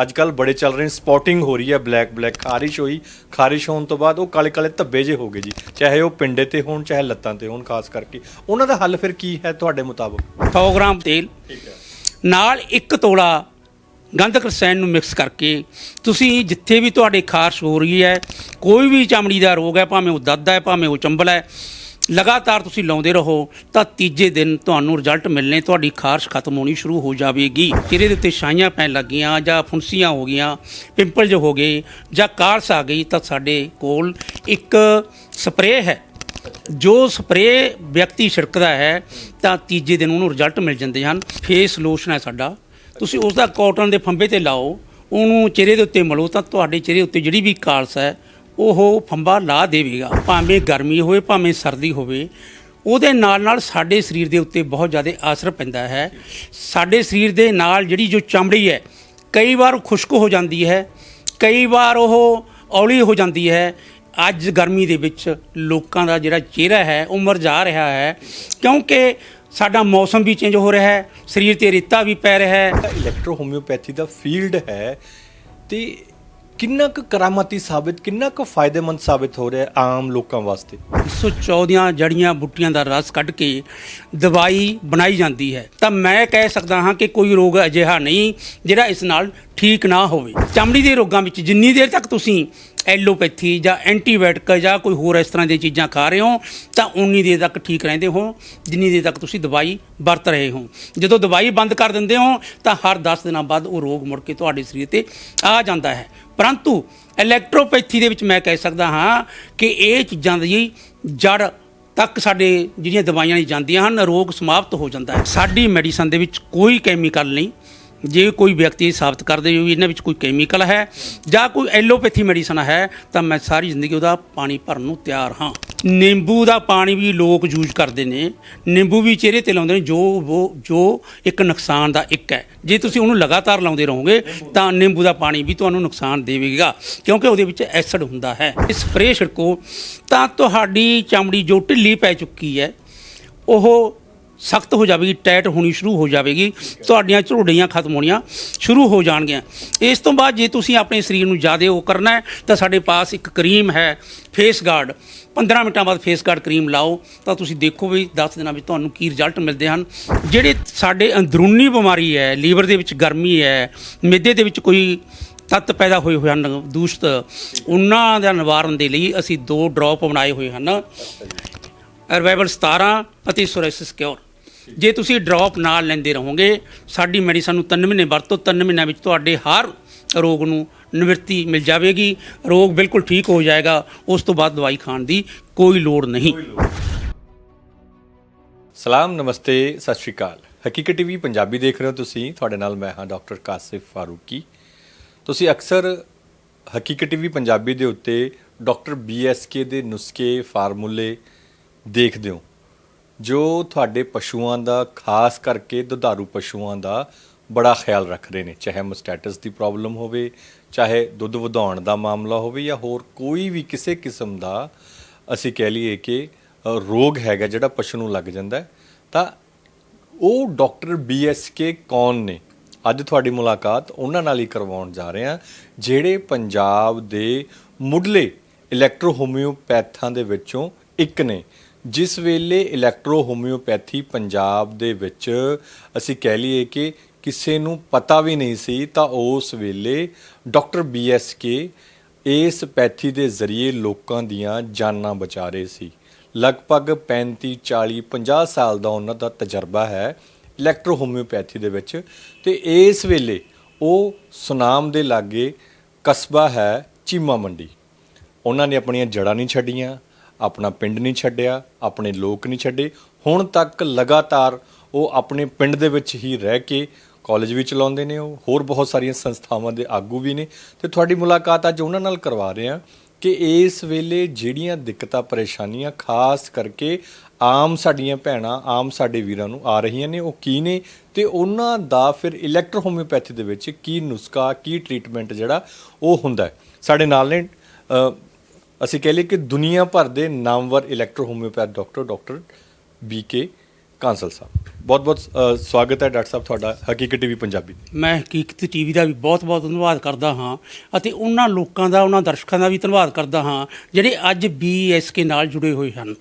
ਅੱਜ ਕੱਲ ਬੜੇ ਚੱਲ ਰਹੇ ਨੇ ਸਪੌਟਿੰਗ ਹੋ ਰਹੀ ਹੈ ਬਲੈਕ ਬਲੈਕ ਖਾਰਿਸ਼ ਹੋਈ। ਖਾਰਿਸ਼ ਹੋਣ ਤੋਂ ਬਾਅਦ ਉਹ ਕਾਲੇ ਕਾਲੇ ਧੱਬੇ ਜੇ ਹੋ ਗਏ ਜੀ। ਚਾਹੇ ਉਹ ਪਿੰਡੇ ਤੇ ਹੋਣ ਚਾਹੇ ਲੱਤਾਂ ਤੇ ਹੋਣ ਖਾਸ ਕਰਕੇ। ਉਹਨਾਂ ਦਾ ਹੱਲ ਫਿਰ ਕੀ ਹੈ ਤੁਹਾਡੇ ਮੁਤਾਬਕ? 100 ਗ੍ਰਾਮ ਤੇਲ। ਠੀਕ ਹੈ। ਨਾਲ ਇੱਕ ਤੋਲਾ ਗੰਧਕ ਰਸਾਇਣ ਨੂੰ ਮਿਕਸ ਕਰਕੇ ਤੁਸੀਂ ਜਿੱਥੇ ਵੀ ਤੁਹਾਡੇ ਖਾਰਸ਼ ਹੋ ਰਹੀ ਹੈ ਕੋਈ ਵੀ ਚਮੜੀ ਦਾ ਰੋਗ ਹੈ ਭਾਵੇਂ ਉਹ ਦਰਦ ਹੈ ਭਾਵੇਂ ਉਹ ਚੰਬਲ ਹੈ ਲਗਾਤਾਰ ਤੁਸੀਂ ਲਾਉਂਦੇ ਰਹੋ, ਤਾਂ ਤੀਜੇ ਦਿਨ ਤੁਹਾਨੂੰ ਰਿਜ਼ਲਟ ਮਿਲਣੇ, ਤੁਹਾਡੀ ਖਾਰਸ਼ ਖਤਮ ਹੋਣੀ ਸ਼ੁਰੂ ਹੋ ਜਾਵੇਗੀ। ਚਿਹਰੇ ਦੇ ਉੱਤੇ ਛਾਈਆਂ ਪੈਣ ਲੱਗੀਆਂ, ਜਾਂ ਫੁੰਸੀਆਂ ਹੋ ਗਈਆਂ, ਪਿੰਪਲ ਜੋ ਹੋ ਗਏ, ਜਾਂ ਕਾਰਸ ਆ ਗਈ, ਤਾਂ ਸਾਡੇ ਕੋਲ ਇੱਕ ਸਪਰੇਅ ਹੈ। ਜੋ ਸਪਰੇਅ ਵਿਅਕਤੀ ਛਿੜਕਦਾ ਹੈ, ਤਾਂ ਤੀਜੇ ਦਿਨ ਉਹਨੂੰ ਰਿਜ਼ਲਟ ਮਿਲ ਜਾਂਦੇ ਹਨ। ਫੇਸ ਲੋਸ਼ਨ ਹੈ ਸਾਡਾ। ਤੁਸੀਂ ਉਸ ਦਾ ਕਾਟਨ ਦੇ ਫੰਬੇ ਤੇ ਲਾਓ, ਉਹਨੂੰ ਚਿਹਰੇ ਦੇ ਉੱਤੇ ਮਲੋ, ਤਾਂ ਤੁਹਾਡੇ ਚਿਹਰੇ ਉੱਤੇ ਜਿਹੜੀ ਵੀ ਕਾਲਸ ਹੈ ਉਹ ਫੰਬਾ ਲਾ ਦੇਵੇਗਾ, ਭਾਵੇਂ ਗਰਮੀ ਹੋਵੇ, ਭਾਵੇਂ ਸਰਦੀ ਹੋਵੇ, ਉਹਦੇ ਨਾਲ ਨਾਲ ਸਾਡੇ ਸਰੀਰ ਦੇ ਉੱਤੇ ਬਹੁਤ ਜ਼ਿਆਦਾ ਅਸਰ ਪੈਂਦਾ ਹੈ। ਸਾਡੇ ਸਰੀਰ ਦੇ ਨਾਲ ਜਿਹੜੀ ਜੋ ਚਮੜੀ ਹੈ, ਕਈ ਵਾਰ ਖੁਸ਼ਕ ਹੋ ਜਾਂਦੀ ਹੈ, ਕਈ ਵਾਰ ਉਹ ਔਲੀ ਹੋ ਜਾਂਦੀ ਹੈ। ਅੱਜ ਗਰਮੀ ਦੇ ਵਿੱਚ ਲੋਕਾਂ ਦਾ ਜਿਹੜਾ ਚਿਹਰਾ ਹੈ, ਉਹ ਮੁਰਝਾ ਰਿਹਾ ਹੈ, ਕਿਉਂਕਿ ਸਾਡਾ ਮੌਸਮ ਵੀ ਚੇਂਜ ਹੋ ਰਿਹਾ ਹੈ, ਸਰੀਰ ਤੇ ਰੇਤਾ ਵੀ ਪੈ ਰਿਹਾ ਹੈ। ਇਲੈਕਟ੍ਰੋ ਹੋਮਿਓਪੈਥੀ ਦਾ ਫੀਲਡ ਹੈ, ਤੇ ਕਿੰਨਾ ਕੁ ਕਰਾਮਾਤੀ ਸਾਬਿਤ, ਕਿੰਨਾ ਕੁ ਫਾਇਦੇਮੰਦ ਸਾਬਿਤ ਹੋ ਰਿਹਾ ਹੈ ਆਮ ਲੋਕਾਂ ਵਾਸਤੇ? 114 ਦੀਆਂ ਜੜੀਆਂ ਬੂਟੀਆਂ ਦਾ ਰਸ ਕੱਢ ਕੇ ਦਵਾਈ ਬਣਾਈ ਜਾਂਦੀ ਹੈ। ਤਾਂ ਮੈਂ ਕਹਿ ਸਕਦਾ ਹਾਂ ਕਿ ਕੋਈ ਰੋਗ ਅਜਿਹਾ ਨਹੀਂ, ਜਿਹੜਾ ਇਸ ਨਾਲ ਠੀਕ ਨਾ ਹੋਵੇ। ਚਮੜੀ ਦੇ ਰੋਗਾਂ ਵਿੱਚ ਜਿੰਨੀ ਦੇਰ ਤੱਕ ਤੁਸੀਂ ਐਲੋਪੈਥੀ ਜਾਂ ਐਂਟੀਬਾਇਓਟਿਕ ਜਾਂ ਕੋਈ ਹੋਰ ਇਸ ਤਰ੍ਹਾਂ ਦੀਆਂ ਚੀਜ਼ਾਂ ਖਾ ਰਹੇ ਹੋ, ਤਾਂ ਉਨੀ ਦੇਰ ਤੱਕ ਠੀਕ ਰਹਿੰਦੇ ਹੋ, ਜਿੰਨੀ ਦੇਰ ਤੱਕ ਤੁਸੀਂ ਦਵਾਈ ਵਰਤ ਰਹੇ ਹੋ। ਜਦੋਂ ਦਵਾਈ ਬੰਦ ਕਰ ਦਿੰਦੇ ਹੋ, ਤਾਂ ਹਰ 10 ਦਿਨਾਂ ਬਾਅਦ ਉਹ ਰੋਗ ਮੁੜ ਕੇ ਤੁਹਾਡੇ ਸਰੀਰ ਤੇ ਆ ਜਾਂਦਾ ਹੈ। ਪਰੰਤੂ ਇਲੈਕਟ੍ਰੋਪੈਥੀ ਦੇ ਵਿੱਚ ਮੈਂ ਕਹਿ ਸਕਦਾ ਹਾਂ ਕਿ ਇਹ ਚੀਜ਼ਾਂ ਦੀ ਜੜ ਤੱਕ ਸਾਡੇ ਜਿਹੜੀਆਂ ਦਵਾਈਆਂ ਨਹੀਂ ਜਾਂਦੀਆਂ ਹਨ, ਰੋਗ ਸਮਾਪਤ ਹੋ ਜਾਂਦਾ ਹੈ। ਸਾਡੀ ਮੈਡੀਸਨ ਦੇ ਵਿੱਚ ਕੋਈ ਕੈਮੀਕਲ ਨਹੀਂ ਜੇ ਕੋਈ ਵਿਅਕਤੀ ਸਾਬਤ ਕਰਦੇ ਹੋ ਵੀ ਇਹਨਾਂ ਵਿੱਚ ਕੋਈ ਕੈਮੀਕਲ ਹੈ ਜਾਂ ਕੋਈ ਐਲੋਪੈਥੀ ਮੈਡੀਸਨ ਹੈ, ਤਾਂ ਮੈਂ ਸਾਰੀ ਜ਼ਿੰਦਗੀ ਉਹਦਾ ਪਾਣੀ ਭਰਨ ਨੂੰ ਤਿਆਰ ਹਾਂ। ਨਿੰਬੂ ਦਾ ਪਾਣੀ ਵੀ ਲੋਕ ਯੂਜ਼ ਕਰਦੇ ਨੇ। ਨਿੰਬੂ ਵੀ ਚਿਹਰੇ ਤੇ ਲਾਉਂਦੇ ਨੇ, ਜੋ ਉਹ ਜੋ ਇੱਕ ਨੁਕਸਾਨ ਦਾ ਇੱਕ ਹੈ। ਜੇ ਤੁਸੀਂ ਉਹਨੂੰ ਲਗਾਤਾਰ ਲਾਉਂਦੇ ਰਹੋਗੇ, ਤਾਂ ਨਿੰਬੂ ਦਾ ਪਾਣੀ ਵੀ ਤੁਹਾਨੂੰ ਨੁਕਸਾਨ ਦੇਵੇਗਾ, ਕਿਉਂਕਿ ਉਹਦੇ ਵਿੱਚ ਐਸਿਡ ਹੁੰਦਾ ਹੈ। ਇਹ ਸਪਰੇਅ ਛਿੜਕੋ, ਤਾਂ ਤੁਹਾਡੀ ਚਮੜੀ ਜੋ ਢਿੱਲੀ ਪੈ ਚੁੱਕੀ ਹੈ, ਉਹ ਸਖਤ ਹੋ ਜਾਵੇਗੀ ਟਾਈਟ ਹੋਣੀ ਸ਼ੁਰੂ ਹੋ ਜਾਵੇਗੀ, ਤੁਹਾਡੀਆਂ ਝੁਰੜੀਆਂ ਖਤਮ ਹੋਣੀਆਂ ਸ਼ੁਰੂ ਹੋ ਜਾਣਗੀਆਂ। ਇਸ ਤੋਂ ਬਾਅਦ ਜੇ ਤੁਸੀਂ ਆਪਣੇ ਸਰੀਰ ਨੂੰ ਜ਼ਿਆਦਾ ਉਹ ਕਰਨਾ ਹੈ, ਤਾਂ ਸਾਡੇ ਪਾਸ ਇੱਕ ਕਰੀਮ ਹੈ, ਫੇਸ ਗਾਰਡ। 15 ਮਿੰਟਾਂ ਬਾਅਦ ਫੇਸ ਗਾਰਡ ਕਰੀਮ ਲਾਓ, ਤਾਂ ਤੁਸੀਂ ਦੇਖੋ ਵੀ 10 ਦਿਨਾਂ ਵਿੱਚ ਤੁਹਾਨੂੰ ਕੀ ਰਿਜ਼ਲਟ ਮਿਲਦੇ ਹਨ। ਜਿਹੜੇ ਸਾਡੇ ਅੰਦਰੂਨੀ ਬਿਮਾਰੀ ਹੈ, ਲੀਵਰ ਦੇ ਵਿੱਚ ਗਰਮੀ ਹੈ ਮਿੱਦੇ ਦੇ ਵਿੱਚ ਕੋਈ ਤੱਤ ਪੈਦਾ ਹੋਏ ਹੋਏ ਹਨ, ਦੂਸ਼ਿਤ, ਉਹਨਾਂ ਦਾ ਨਿਵਾਰਨ ਦੇ ਲਈ ਅਸੀਂ ਦੋ ਡ੍ਰੌਪ ਬਣਾਏ ਹੋਏ ਹਨ। ਰਿਵਾਈਵਲ 17 ਅਤੇ ਸੋਰੈਸਿਸ ਕਿਉਰ ਜੇ ਤੁਸੀਂ ਡ੍ਰੌਪ ਨਾਲ ਲੈਂਦੇ ਰਹੋਗੇ, ਸਾਡੀ ਮੈਡੀਸਨ ਨੂੰ 3 ਮਹੀਨੇ ਵਰਤੋ 3 ਮਹੀਨਿਆਂ ਵਿੱਚ ਤੁਹਾਡੇ ਹਰ ਰੋਗ ਨੂੰ ਨਿਵਰਤੀ ਮਿਲ ਜਾਵੇਗੀ। ਰੋਗ ਬਿਲਕੁਲ ਠੀਕ ਹੋ ਜਾਏਗਾ, ਉਸ ਤੋਂ ਬਾਅਦ ਦਵਾਈ ਖਾਣ ਦੀ ਕੋਈ ਲੋੜ ਨਹੀਂ। ਸਲਾਮ, ਨਮਸਤੇ, ਸਤਿ ਸ਼੍ਰੀ ਅਕਾਲ। ਹਕੀਕਤ ਟੀਵੀ ਪੰਜਾਬੀ ਦੇਖ ਰਹੇ ਹੋ ਤੁਸੀਂ। ਤੁਹਾਡੇ ਨਾਲ ਮੈਂ ਹਾਂ ਡਾਕਟਰ ਕਾਸਿਫ ਫਾਰੂਕੀ। ਤੁਸੀਂ ਅਕਸਰ ਹਕੀਕਤ ਟੀਵੀ ਪੰਜਾਬੀ ਦੇ ਉੱਤੇ ਡਾਕਟਰ ਬੀਐਸਕੇ ਦੇ ਨੁਸਖੇ, ਫਾਰਮੂਲੇ ਦੇਖਦੇ ਹੋ। ਜੋ ਤੁਹਾਡੇ ਪਸ਼ੂਆਂ ਦਾ, ਖਾਸ ਕਰਕੇ ਦੁਧਾਰੂ ਪਸ਼ੂਆਂ ਦਾ ਬੜਾ ਖਿਆਲ ਰੱਖ ਰਹੇ ਨੇ, ਚਾਹੇ ਮਸਟੈਟਸ ਦੀ ਪ੍ਰੋਬਲਮ ਹੋਵੇ, ਚਾਹੇ ਦੁੱਧ ਵਧਾਉਣ ਦਾ ਮਾਮਲਾ ਹੋਵੇ ਜਾਂ ਹੋਰ ਕੋਈ ਵੀ ਕਿਸੇ ਕਿਸਮ ਦਾ, ਅਸੀਂ ਕਹਿ ਲਈਏ ਕਿ ਰੋਗ ਹੈਗਾ ਜਿਹੜਾ ਪਸ਼ੂ ਨੂੰ ਲੱਗ ਜਾਂਦਾ ਤਾਂ ਉਹ ਡਾਕਟਰ ਬੀਐਸਕੇ ਕੌਣ ਨੇ? ਅੱਜ ਤੁਹਾਡੀ ਮੁਲਾਕਾਤ ਉਹਨਾਂ ਨਾਲ ਹੀ ਕਰਵਾਉਣ ਜਾ ਰਹੇ ਹਾਂ, ਜਿਹੜੇ ਪੰਜਾਬ ਦੇ ਮੁੱਢਲੇ ਇਲੈਕਟ੍ਰੋ ਹੋਮਿਓਪੈਥਾਂ ਦੇ ਵਿੱਚੋਂ ਇੱਕ ਨੇ। ਜਿਸ ਵੇਲੇ ਇਲੈਕਟ੍ਰੋ ਹੋਮਿਓਪੈਥੀ ਪੰਜਾਬ ਦੇ ਵਿੱਚ ਅਸੀਂ ਕਹਿ ਲਈਏ ਕਿ ਕਿਸੇ ਨੂੰ ਪਤਾ ਵੀ ਨਹੀਂ ਸੀ, ਤਾਂ ਉਸ ਵੇਲੇ ਡਾਕਟਰ ਬੀ ਐੱਸ ਕੇ ਇਸ ਪੈਥੀ ਦੇ ਜ਼ਰੀਏ ਲੋਕਾਂ ਦੀਆਂ ਜਾਨਾਂ ਬਚਾ ਰਹੇ ਸੀ। ਲਗਭਗ 35 40 50 ਸਾਲ ਦਾ ਉਹਨਾਂ ਦਾ ਤਜਰਬਾ ਹੈ ਇਲੈਕਟ੍ਰੋ ਹੋਮਿਓਪੈਥੀ ਦੇ ਵਿੱਚ ਤੇ ਇਸ ਵੇਲੇ ਉਹ ਸੁਨਾਮ ਦੇ ਲਾਗੇ ਕਸਬਾ ਹੈ ਚੀਮਾ ਮੰਡੀ। ਉਹਨਾਂ ਨੇ ਆਪਣੀਆਂ ਜੜ੍ਹਾਂ ਨਹੀਂ ਛੱਡੀਆਂ ਆਪਣਾ ਪਿੰਡ ਨਹੀਂ ਛੱਡਿਆ, ਆਪਣੇ ਲੋਕ ਨਹੀਂ ਛੱਡੇ। ਹੁਣ ਤੱਕ ਲਗਾਤਾਰ ਉਹ ਆਪਣੇ ਪਿੰਡ ਦੇ ਵਿੱਚ ਹੀ ਰਹਿ ਕੇ ਕਾਲਜ ਵੀ ਚਲਾਉਂਦੇ ਨੇ, ਉਹ ਹੋਰ ਬਹੁਤ ਸਾਰੀਆਂ ਸੰਸਥਾਵਾਂ ਦੇ ਆਗੂ ਵੀ ਨੇ। ਤੇ ਤੁਹਾਡੀ ਮੁਲਾਕਾਤ ਅੱਜ ਉਹਨਾਂ ਨਾਲ ਕਰਵਾ ਰਹੇ ਹਾਂ ਕਿ ਇਸ ਵੇਲੇ ਜਿਹੜੀਆਂ ਦਿੱਕਤਾਂ, ਪਰੇਸ਼ਾਨੀਆਂ, ਖਾਸ ਕਰਕੇ ਆਮ ਸਾਡੀਆਂ ਭੈਣਾਂ, ਆਮ ਸਾਡੇ ਵੀਰਾਂ ਨੂੰ ਆ ਰਹੀਆਂ ਨੇ, ਉਹ ਕੀ ਨੇ? ਤੇ ਉਹਨਾਂ ਦਾ ਫਿਰ ਇਲੈਕਟ੍ਰੋ ਹੋਮਿਓਪੈਥੀ ਦੇ ਵਿੱਚ ਕੀ ਨੁਸਖਾ, ਕੀ ਟ੍ਰੀਟਮੈਂਟ ਜਿਹੜਾ ਉਹ ਹੁੰਦਾ ਹੈ। ਸਾਡੇ ਨਾਲ ਨੇ ਅਸੀਂ ਕਹਿ ਲਈਏ ਕਿ ਦੁਨੀਆ ਭਰ ਦੇ ਨਾਮਵਰ electro homeopath doctor doctor BK Kansal sahib. ਬਹੁਤ-ਬਹੁਤ ਅ, ਸਵਾਗਤ ਹੈ ਡਾਕਟਰ ਸਾਹਿਬ ਤੁਹਾਡਾ ਹਕੀਕਤ ਟੀਵੀ ਪੰਜਾਬੀ। ਮੈਂ ਹਕੀਕਤ ਟੀਵੀ ਦਾ ਵੀ ਬਹੁਤ-ਬਹੁਤ ਧੰਨਵਾਦ ਕਰਦਾ ਹਾਂ ਅਤੇ ਉਹਨਾਂ ਲੋਕਾਂ ਦਾ ਉਹਨਾਂ ਦਰਸ਼ਕਾਂ ਦਾ ਵੀ ਧੰਨਵਾਦ ਕਰਦਾ ਹਾਂ ਜਿਹੜੇ ਅੱਜ ਬੀਐਸਕੇ ਨਾਲ ਜੁੜੇ ਹੋਏ ਹਨ।